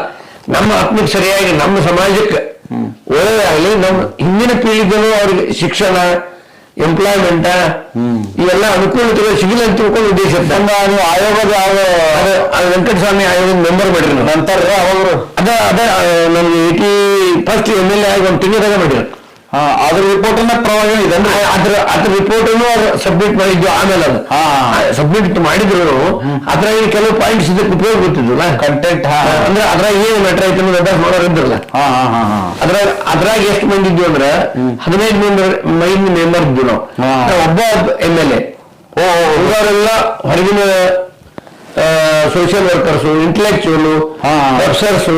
ನಮ್ಮ ಆತ್ಮಕ್ಕೆ ಸರಿಯಾಗಿ ನಮ್ಮ ಸಮಾಜಕ್ಕೆ ಒಳ್ಳೆದಾಗಲಿ ನಮ್ಮ ಹಿಂದಿನ ಪೀಳಿಗೆಗಳು ಅವ್ರಿಗೆ ಶಿಕ್ಷಣ ಎಂಪ್ಲಾಯ್ಮೆಂಟ್ ಇವೆಲ್ಲ ಅನುಕೂಲತೆಗಳು ಸಿಗಲಿ ಅಂತ ತಿಳ್ಕೊಂಡು ಉದ್ದೇಶ ನಾನು ಆಯೋಗದ ವೆಂಕಟಸ್ವಾಮಿ ಆಯೋಗದ ಮೆಂಬರ್ ಮಾಡಿರಿ ನಾವು ನಂತರ ಅವರು ಅದ ಅದ ನಮ್ಗೆ eighty first M L A ಆಗಿ ಒಂದು ತಿಂಗಳಾಗ ಮಾಡಿರಿ ಹಾ ಅದ್ರ ರಿಪೋರ್ಟ್ ಪ್ರವಾಗ ಇದೆ ಅದ್ರ ಅದ್ರ ರಿಪೋರ್ಟ್ ಅನ್ನು ಸಬ್ಮಿಟ್ ಮಾಡಿದ್ವಿ ಆಮೇಲೆ ಅದು. ಸಬ್ಮಿಟ್ ಮಾಡಿದ್ರು ಅದ್ರಾಗ ಕೆಲವು ಪಾಯಿಂಟ್ಸ್ ಇದಕ್ಕೆ ಉಪಯೋಗ ಗೊತ್ತಿದ್ವಲ್ಲ ಕಂಟೆಂಟ್ ಅಂದ್ರೆ ಅದ್ರಾಗ ಏನು ಮ್ಯಾಟರ್ ಐತೆ ಅನ್ನೋದು ಅಭ್ಯಾಸ ಮಾಡೋರು ಇದ್ರಲ್ಲ. ಹಾ ಹಾ ಹಾ ಹಾ. ಅದ್ರಾಗ ಅದ್ರಾಗ ಎಷ್ಟು ಮಂದಿ ಇದ್ವಿ ಅಂದ್ರೆ ಹದಿನೈದು ಮೆಂಬರ್ ಮೈನ್ ಮೆಂಬರ್ ಇದ್ವಿ ನಾವು. ಒಬ್ಬ ಎಂ ಎಲ್ ಎ ಓ ಉಳಿದವರೆಲ್ಲ ಹೊರಗಿನ ಸೋಷಿಯಲ್ ವರ್ಕರ್ಸ್ ಇಂಟೆಲೆಕ್ಚುವಲ್. ಪ್ರೊಫೆಸರ್ಸ್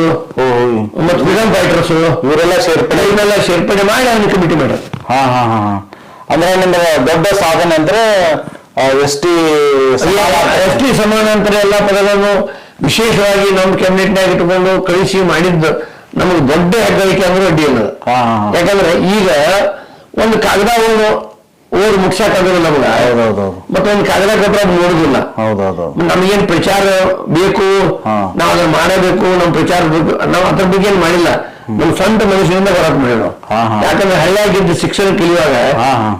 ಮತ್ತು ಫ್ರೀಡಮ್ ಫೈಟರ್ಸ್ ಇವರೆಲ್ಲ ಸೇರ್ಪಡೆ ಇವನ್ನೆಲ್ಲ ಸೇರ್ಪಡೆ ಮಾಡಿ ಅವನು ಕಮಿಟಿ ಮಾಡ್ಯಾರ ಹಾ ಹಾ ಹಾ. ಅಂದ್ರೆ ನಿಮ್ಗೆ ದೊಡ್ಡ ಸಾಧನೆ ಅಂದ್ರೆ ಎಸ್ ಟಿ ಎಸ್ ಟಿ ಸಮಾನಾಂತರ ಎಲ್ಲ ಪದಗಳನ್ನು ವಿಶೇಷವಾಗಿ ನಮ್ಮ ಕ್ಯಾಬಿನೆಟ್ನಾಗ ಇಟ್ಕೊಂಡು ಕಳಿಸಿ ಮಾಡಿದ್ದು ನಮಗೆ ದೊಡ್ಡ ಹೆಗ್ಗಳಿಕೆ ಅಂದ್ರೆ ಅಡ್ಡಿ ಅನ್ನೋದು. ಯಾಕಂದ್ರೆ ಈಗ ಒಂದು ಕಾಗದ ಒಂದು ಓದ್ ಮುಗ್ಸಕ್ಕಾಗಲ್ಲ ನಮ್ಗ. ಹೌದೌದು ಮತ್ತೆ ಒಂದ್ ಕಾಗದ ಅದು ನೋಡುದಿಲ್ಲ. ಹೌದೌದು ನಮಗೇನ್ ಪ್ರಚಾರ ಬೇಕು ನಾವ್ ಅದನ್ನ ಮಾಡಬೇಕು ನಮ್ ಪ್ರಚಾರ ಬೇಕು ನಾವ್ ಅದ್ರ ಬಗ್ಗೆ ಏನ್ ಮಾಡಿಲ್ಲ. ನಮ್ ಸ್ವಂತ ಮನುಷ್ಯನಿಂದ ಹೊರತು ಮಾಡಿದ್ರು. ಯಾಕಂದ್ರೆ ಹಳ್ಳಿಯಾಗಿದ್ದು ಶಿಕ್ಷಣ ಕಲಿಯುವಾಗ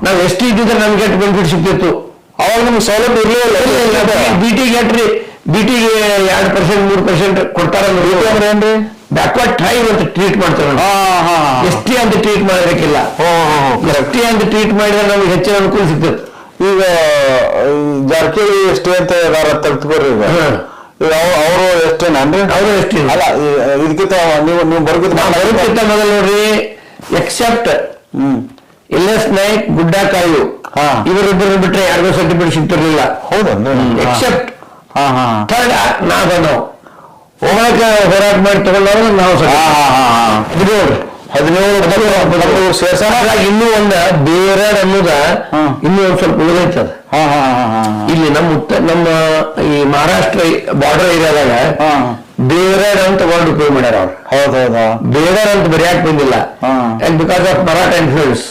ನಾವ್ ಎಷ್ಟು ಇದ್ದಿದ್ರೆ ನಮ್ಗೆ ಬೆನಿಫಿಟ್ ಸಿಗ್ತಿತ್ತು? ಅವಾಗ ನಮ್ಗೆ ಸೌಲಭ್ಯ ಇರಲಿಲ್ಲ ಬಿ ಟಿ ಎಟ್ರಿ ಬಿ ಟಿಗೆ ಎರಡು ಪರ್ಸೆಂಟ್ ಮೂರು ಪರ್ಸೆಂಟ್ ಕೊಡ್ತಾರ ಅಂದ್ರೆ ಏನ್ರಿ? ಬ್ಯಾಕ್ವರ್ಡ್ ಟ್ರೈಬ್ ಅಂತ ಟ್ರೀಟ್ ಮಾಡ್ತಾರೆ ಹಾ ಹಾ ಎಸ್ ಟಿ ಅಂತ ಟ್ರೀಟ್ ಮಾಡಬೇಕಿಲ್ಲ ಓ ಎಸ್ ಟಿ ಅಂತ ಟ್ರೀಟ್ ಮಾಡಿದ್ರೆ ನಮ್ಗೆ ಹೆಚ್ಚಿನ ಅನುಕೂಲ ಸಿಗ್ತದೆ. ಈಗ ಜಾರ್ಕಿ ಜಾರಕಿಹೊಳಿ ಟಿ ಅಂತ ತೆಗೆದುಕೊಡ್ರಿ ಈಗ? ಅವರು ಎಷ್ಟೇನನ್ರಿ ಅವರು ಎಷ್ಟು ಅಲ್ಲ ಇದಕ್ಕಿಂತ ನೀವು ನೀವು ನಾವು ಬರೋದಕ್ಕಿಂತ ಮೊದಲು ನೋಡ್ರಿ ಎಕ್ಸೆಪ್ಟ್ ಎಲ್ ಎಸ್ ನಾಯ್ಕ್ ಗುಡ್ಡ ಕಾಯು. ಇವರಿಬ್ಬರು ಬಿಟ್ರೆ ಯಾರಿಗೂ ಸರ್ಟಿಫಿಕೇಟ್ ಸಿಗ್ತಿರ್ಲಿಲ್ಲ. ಹೌದಾ ಎಕ್ಸೆಪ್ಟ್ ಥರ್ಡ್ ನಾವ ನಾವು ಹೋಗಕ್ಕೆ ಹೋರಾಟ ಮಾಡಿ ತಗೊಂಡವ್ರು ನಾವು ಹದಿನೇಳು. ಇನ್ನೂ ಒಂದ ಬೇರೆಡ್ ಅನ್ನೋದ. ಇನ್ನೂ ಒಂದ್ ಸ್ವಲ್ಪ ಉಳಿದೈತದ ಇಲ್ಲಿ ನಮ್ಮ ಉತ್ತರ ನಮ್ಮ ಈ ಮಹಾರಾಷ್ಟ್ರ ಬಾರ್ಡರ್ ಏರಿಯಾದಾಗ ಬೇರೆಡ್ ಅಂತ ವರ್ಡ್ ಉಪಯೋಗ ಮಾಡ್ಯಾರ ಅವ್ರು. ಹೌದಾ ಬೇರೆಡ್ ಅಂತ ಬರೆಯಾಕ್ ಬಂದಿಲ್ಲ. ಬಿಕಾಸ್ ಆಫ್ ಮರಾಠ ಇನ್ಫ್ಲೂಯನ್ಸ್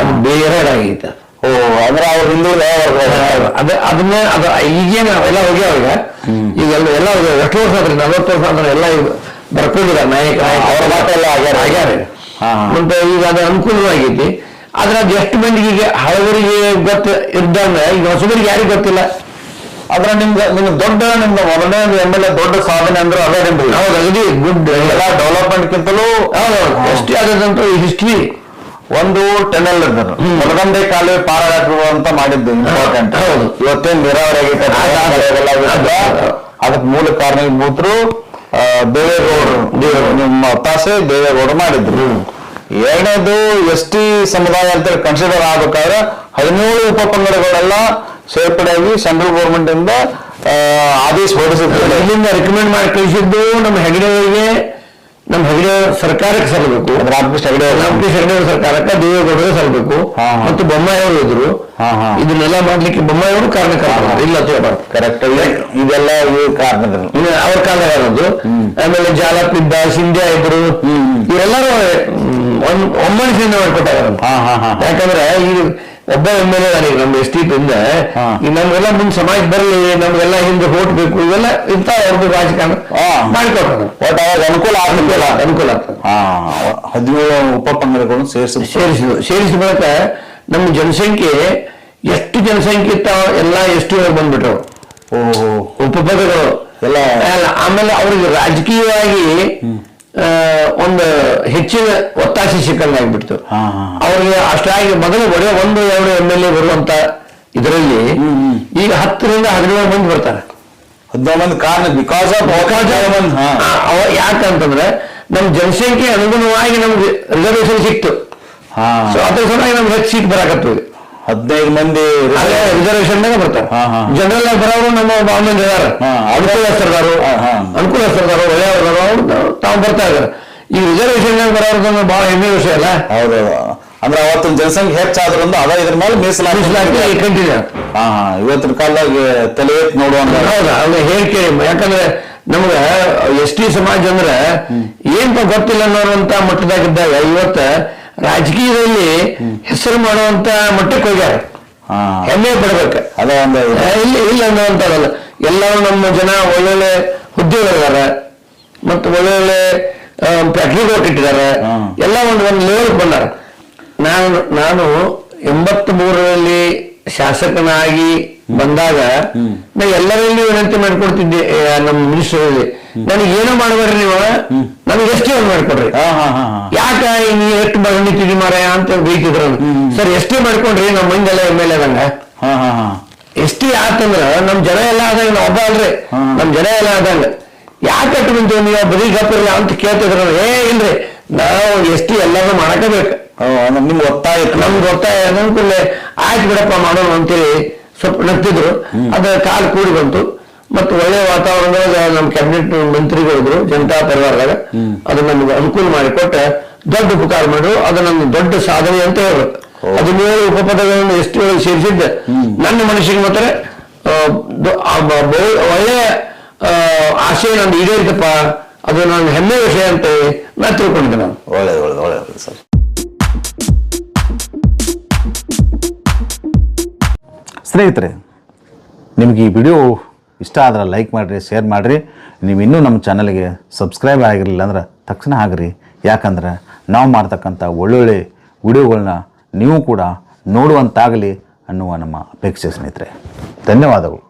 ಅದು ಬೇರೆಡ್ ಆಗೈತೆ ಓ ಅಂದ್ರೆ ಅವ್ರ ಹಿಂದುಳಿದ ಅದ ಅದನ್ನೇ ಅದ ಈಗೇನು ಎಲ್ಲ ಹೋಗ್ಯಾವ ಈಗ? ಈಗ ಎಲ್ಲ. ಎಷ್ಟು ವರ್ಷ ಆದ್ರಿ? ನಲ್ವತ್ತು ವರ್ಷ ಅಂದ್ರೆ ಎಲ್ಲ ಬರ್ಕೊಂಡಿಲ್ಲ ನಾಯಕ ಅವ್ರ ಮಾತ ಎಲ್ಲ ಆಗ್ಯಾರ. ಆಗ್ಯಾರ. ಮತ್ತೆ ಈಗ ಅದು ಅನುಕೂಲವಾಗೈತಿ. ಆದ್ರೆ ಅದು ಎಷ್ಟು ಮಂದಿಗೆ ಈಗ ಹಳಬರಿಗೆ ಗೊತ್ತ ಇದ್ದಂಗ ಈಗ ಹೊಸಬರಿಗೆ ಯಾರಿಗೂ ಗೊತ್ತಿಲ್ಲ. ಅದ್ರ ನಿಮ್ಗೆ ನಿಮ್ಗೆ ದೊಡ್ಡ ನಿಮ್ದು ಮೊದಲನೇ ಎಂ ಎಲ್ ಎ ದೊಡ್ಡ ಸಾಧನೆ ಅಂದ್ರೆ ಅದೇ ನಿಮ್ದು. ಹೌದು ಅಗದಿ ಗುಡ್. ಎಲ್ಲ ಡೆವಲಪ್ಮೆಂಟ್ ಕಿಂತಲೂ ಎಷ್ಟು ಆದಂತೂ ಹಿಸ್ಟ್ರಿ ಒಂದು ಟೆನಲ್ ಇರ್ತದೆ ಹೊಲಗಂಡೆ ಕಾಲುವೆ ಪಾರಾಟ ಅಂತ ಮಾಡಿದ್ದು ಇಂಪಾರ್ಟೆಂಟ್ ಇವತ್ತೇನು ನೀರಾವರಿ ಆಗೈತೆ ಅದಕ್ಕೆ ಮೂಲ ಕಾರಣ ಆ, ದೇವೇಗೌಡರು. ದೇವ- ನಿಮ್ಮ ಒತ್ತಾಸೆ ದೇವೇಗೌಡರು ಮಾಡಿದ್ರು. ಎರಡನೇದು ಎಸ್ ಟಿ ಸಮುದಾಯ ಅಂತ ಕನ್ಸಿಡರ್ ಆಗ್ಬೇಕಾದ್ರೆ ಹದಿನೇಳು ಉಪ ಪಂಗಡಗಳೆಲ್ಲ ಸೇರ್ಪಡೆಯಾಗಿ ಸೆಂಟ್ರಲ್ ಗೌರ್ಮೆಂಟ್ ಇಂದ ಆದೇಶ ಹೊರಡಿಸಿದ್ರು ಇಲ್ಲಿಂದ ರೆಕಮೆಂಡ್ ಮಾಡಿ ಕಳಿಸಿದ್ದು ನಮ್ಮ ಹೆಗಡೆಯವರಿಗೆ ನಮ್ಮ ಹೆಗಡೆ ಸರ್ಕಾರಕ್ಕೆ ಸಲ್ಲಬೇಕು ರಾಮಕೃಷ್ಣ ಹೆಗಡೆ. ರಾಮಕೃಷ್ಣ ಹೆಗಡೆ ಸರ್ಕಾರಕ್ಕೆ ದೇವೇಗೌಡರಿಗೆ ಸಲ್ಲಬೇಕು. ಮತ್ತು ಬೊಮ್ಮಾಯಿಯವರು ಇದ್ರು. ಇದನ್ನೆಲ್ಲ ಮಾಡ್ಲಿಕ್ಕೆ ಬೊಮ್ಮಾಯಿಯವರು ಅವರು ಇಲ್ಲ ಕರೆಕ್ಟ್ ಇದೆಲ್ಲ ಈ ಇನ್ನು ಅವ್ರ ಅನ್ನೋದು ಆಮೇಲೆ ಜಾಲಪ್ಪಿದ್ದ ಸಿಂಧ್ಯಾ ಇದ್ರು. ಇವರೆಲ್ಲರೂ ಒಮ್ಮನಿಸಿಂದ ಮಾಡ್ಕೊಟ್ಟಾರ ಯಾಕಂದ್ರೆ ಈಗ ಒಬ್ಬ ಎಂ ಎಲ್ ಎ ನಮ್ಮ ಎಸ್ ಟಿ ಪಿಂದ. ನಮ್ಗೆಲ್ಲ ಮುಂದೆ ಸಮಾಜ ಬರಲಿ ನಮ್ಗೆಲ್ಲ ಹಿಂದೆ ಹೋಟ್ ಬೇಕು ಇವೆಲ್ಲ ಇಂತ ಅವ್ರದ್ದು ರಾಜಕಾರಣ ಮಾಡ್ಕೊಳ್ತಾರೆ ಮಾಡಿಕೊಟ್ರು ಒಟ್ಟು ಅವಾಗ ಅನುಕೂಲ ಆಗ್ಲಿಕ್ಕಿಲ್ಲ ಅನುಕೂಲ ಆಗ್ತದೆ. ಹದಿನೇಳು ಉಪ ಪಂಗಡಗಳನ್ನು ಸೇರಿಸಿದ್ರು. ಸೇರಿಸಿದ್ರು. ಸೇರಿಸಿದ ಬಳಿಕ ನಮ್ಮ ಜನಸಂಖ್ಯೆ ಎಷ್ಟು ಜನಸಂಖ್ಯೆ ಇತ್ತ ಎಲ್ಲ ಎಷ್ಟು ಬಂದ್ಬಿಟ್ರು. ಓಹೋ. ಉಪಪದಗಳು ಎಲ್ಲ. ಆಮೇಲೆ ಅವ್ರಿಗೆ ರಾಜಕೀಯವಾಗಿ ಒಂದು ಹೆಚ್ಚಿನ ಒತ್ತಾಸೆ ಸಿಕ್ಕಂಗೆ ಆಗ್ಬಿಡ್ತು. ಅವ್ರಿಗೆ ಅಷ್ಟಾಗಿ ಮೊದಲು ಬರೀ ಒಂದು ಎರಡು ಎಂ ಎಲ್ ಎ ಬರುವಂತ ಇದರಲ್ಲಿ ಈಗ ಹತ್ತರಿಂದ ಹದಿನೇಳು ಮಂದಿ ಬರ್ತಾರೆ. ಹದಿನೇಳು ಮಂದಿ ಕಾರಣ ಬಿಕಾಸ್ ಆಫ್ ಮಂದಿ ಹಾ. ಆ, ಅವ- ಯಾಕಂತಂದ್ರೆ ನಮ್ ಜನಸಂಖ್ಯೆ ಅನುಗುಣವಾಗಿ ನಮ್ಗೆ ರಿಸರ್ವೇಶನ್ ಸಿಕ್ತು. ಅದ್ರ ಸಲುವಾಗಿ ನಮ್ಗೆ ಹೆಚ್ಚು ಸೀಟ್ ಬರಾಕತ್ತದ ಹದಿನೈದು ಮಂದಿ ರಿಸರ್ವೇಶನ್ ಬರ್ತಾರೆ. ಜನರಲ್ ಆಗಿ ಬರೋರು ನಮ್ಮ ಮಂದಿ ಇದಾರೆ. ಅನುಕೂಲಸ್ಥರದಾರು. ಅನುಕೂಲಸ್ಥರದಾರು ಒಳ್ಳೆಯವರು ಅವ್ರು ತಾವು ಬರ್ತಾ ಇದಾರೆ. ಈ ರಿಸರ್ವೇಶನ್ ಬರೋದು ಬಹಳ ಹೆಮ್ಮೆ ವಿಷಯ ಅಲ್ಲ? ಹೌದು ಅಂದ್ರೆ ಅವತ್ತಿನ ಜನಸಂಖ್ಯೆ ಹೆಚ್ಚಾದ್ರಿಂದ ಅದ ಇದ್ರ ಮೇಲೆ ಮೀಸಲಾತಿ ಮೀಸಲಾತಿ ಕಂಟಿನ್ಯೂ ಹಾ ಇವತ್ತಿನ ಕಾಲದಾಗ ತಲೆ ಎತ್ತಿ ನೋಡುವಂತ ಹೌದಾ? ಹೇಳಿಕೆ ಯಾಕಂದ್ರೆ ನಮ್ಗ ಎಸ್ ಟಿ ಸಮಾಜ ಅಂದ್ರೆ ಏನ್ ಗೊತ್ತಿಲ್ಲ ಅನ್ನೋಂತ ಮಟ್ಟದಾಗಿದ್ದಾಗ ಇವತ್ತ ರಾಜಕೀಯದಲ್ಲಿ ಹೆಸರು ಮಾಡುವಂತ ಮಟ್ಟಕ್ಕೆ ಹೋಗ್ಯಾರ. ಹೆಮ್ಮೆ ಪಡ್ಬೇಕು. ಅದ ಒಂದು ಇಲ್ಲ ಇಲ್ಲ ಎಲ್ಲ ಎಲ್ಲರೂ ನಮ್ಮ ಜನ ಒಳ್ಳೊಳ್ಳೆ ಹುದ್ದೆಗಳಿದಾರ ಮತ್ತು ಒಳ್ಳೊಳ್ಳೆ ಫ್ಯಾಕ್ಟ್ರಿಗಳು ಕಟ್ಟಿದ್ದಾರೆ. ಎಲ್ಲ ಒಂದು ಒಂದು ಲೆವೆಲ್ ಬಂದಾರ. ನಾನು ನಾನು ಎಂಬತ್ತ್ ಮೂರರಲ್ಲಿ ಶಾಸಕನಾಗಿ ಬಂದಾಗ ನಾ ಎಲ್ಲರಲ್ಲಿ ವಿನಂತಿ ಮಾಡ್ಕೊಡ್ತಿದ್ದೆ ನಮ್ಮ ಮಿನಿಸ್ಟರ್ ನನಗೆ ಏನೋ ಮಾಡಬೇಡ್ರಿ ನೀವು. ನನಗೆ ಎಷ್ಟೇ ಏನ್ ಮಾಡ್ಕೊಡ್ರಿ. ಯಾಕ ನೀವು ಎಷ್ಟು ಬಂದಿದ್ದೀರಿ ಮಾರ ಅಂತ ಬೈತಿದ್ರು ಸರ್ ಎಷ್ಟೇ ಮಾಡ್ಕೊಂಡ್ರಿ ನಮ್ಮ ಮಂದೆಲ್ಲ ಎಂ ಎಲ್ ಎದಂಗ ಹಾ ಎಷ್ಟಿ ಆತಂದ್ರ ನಮ್ ಜನ ಎಲ್ಲ ಆದಂಗ ನಾ ಒಬ್ಬ ಅಲ್ರಿ. ನಮ್ ಜನ ಎಲ್ಲ ಆದಂಗ. ಯಾಕೆ ಕಟ್ಟು ನಿಂತು ನೀವು ಬರೀ ಗಪ್ಪಿರಲ್ಲ ಅಂತ ಕೇಳ್ತಿದ್ರ ಏ ಇಲ್ರಿ. ನಾವು ಎಷ್ಟಿ ಎಲ್ಲಾನು ಮಾಡಕಬೇಕು. ನಿಮ್ಗೆ ಒತ್ತಾಯ. ನಮ್ಗೆ ಒತ್ತಾಯ ಅನುಕೂಲ ಆಯ್ತು ಬಿಡಪ್ಪ ಮಾಡೋಣ ಅಂತೇಳಿ ಸ್ವಲ್ಪ ನಗ್ತಿದ್ರು. ಅದ ಕಾಲ ಕೂಡಿ ಬಂತು. ಮತ್ತು ಒಳ್ಳೆಯ ವಾತಾವರಣದಾಗ ನಮ್ಮ ಕ್ಯಾಬಿನೆಟ್ ಮಂತ್ರಿಗಳಿದ್ರು ಜನತಾ ಪರಿವಾರದಾಗ. ಅದು ನಮ್ಗೆ ಅನುಕೂಲ ಮಾಡಿಕೊಟ್ಟ ದೊಡ್ಡ ಉಪಕಾರ ಮಾಡಿದ್ರು. ಅದು ನನ್ನ ದೊಡ್ಡ ಸಾಧನೆ ಅಂತ ಹೇಳ್ಬೇಕು ಹದಿನೇಳು ಉಪಪದಗಳನ್ನು ಎಷ್ಟು ಸೇರಿಸಿದ್ದೆ. ನನ್ನ ಮನಸ್ಸಿಗೆ ಮಾತ್ರ ಒಳ್ಳೆಯ ಆಸೆ ಆಶಯ ನಂದು ಈಡೇರಿತಪ್ಪ. ಅದು ನನ್ನ ಹೆಮ್ಮೆ ವಿಷಯ ಅಂತ ನಾ ತಿಳ್ಕೊಂಡಿದ್ದೆ ನಾನು. ಒಳ್ಳೇದು ಒಳ್ಳೇದು ಒಳ್ಳೇದು ಸರ್. ಸ್ನೇಹಿತರೆ ನಿಮಗೆ ಈ ವಿಡಿಯೋ ಇಷ್ಟ ಆದ್ರೆ ಲೈಕ್ ಮಾಡಿರಿ ಶೇರ್ ಮಾಡಿರಿ. ನೀವು ಇನ್ನೂ ನಮ್ಮ ಚಾನಲ್ಗೆ ಸಬ್ಸ್ಕ್ರೈಬ್ ಆಗಿರಲಿಲ್ಲ ಅಂದ್ರೆ ತಕ್ಷಣ ಆಗಿರಿ. ಯಾಕಂದ್ರೆ ನಾವು ಮಾಡ್ತಕ್ಕಂಥ ಒಳ್ಳೊಳ್ಳೆ ವಿಡಿಯೋಗಳನ್ನ ನೀವು ಕೂಡ ನೋಡುವಂತಾಗಲಿ ಅನ್ನುವ ನಮ್ಮ ಅಪೇಕ್ಷೆ ಸ್ನೇಹಿತರೆ. ಧನ್ಯವಾದಗಳು.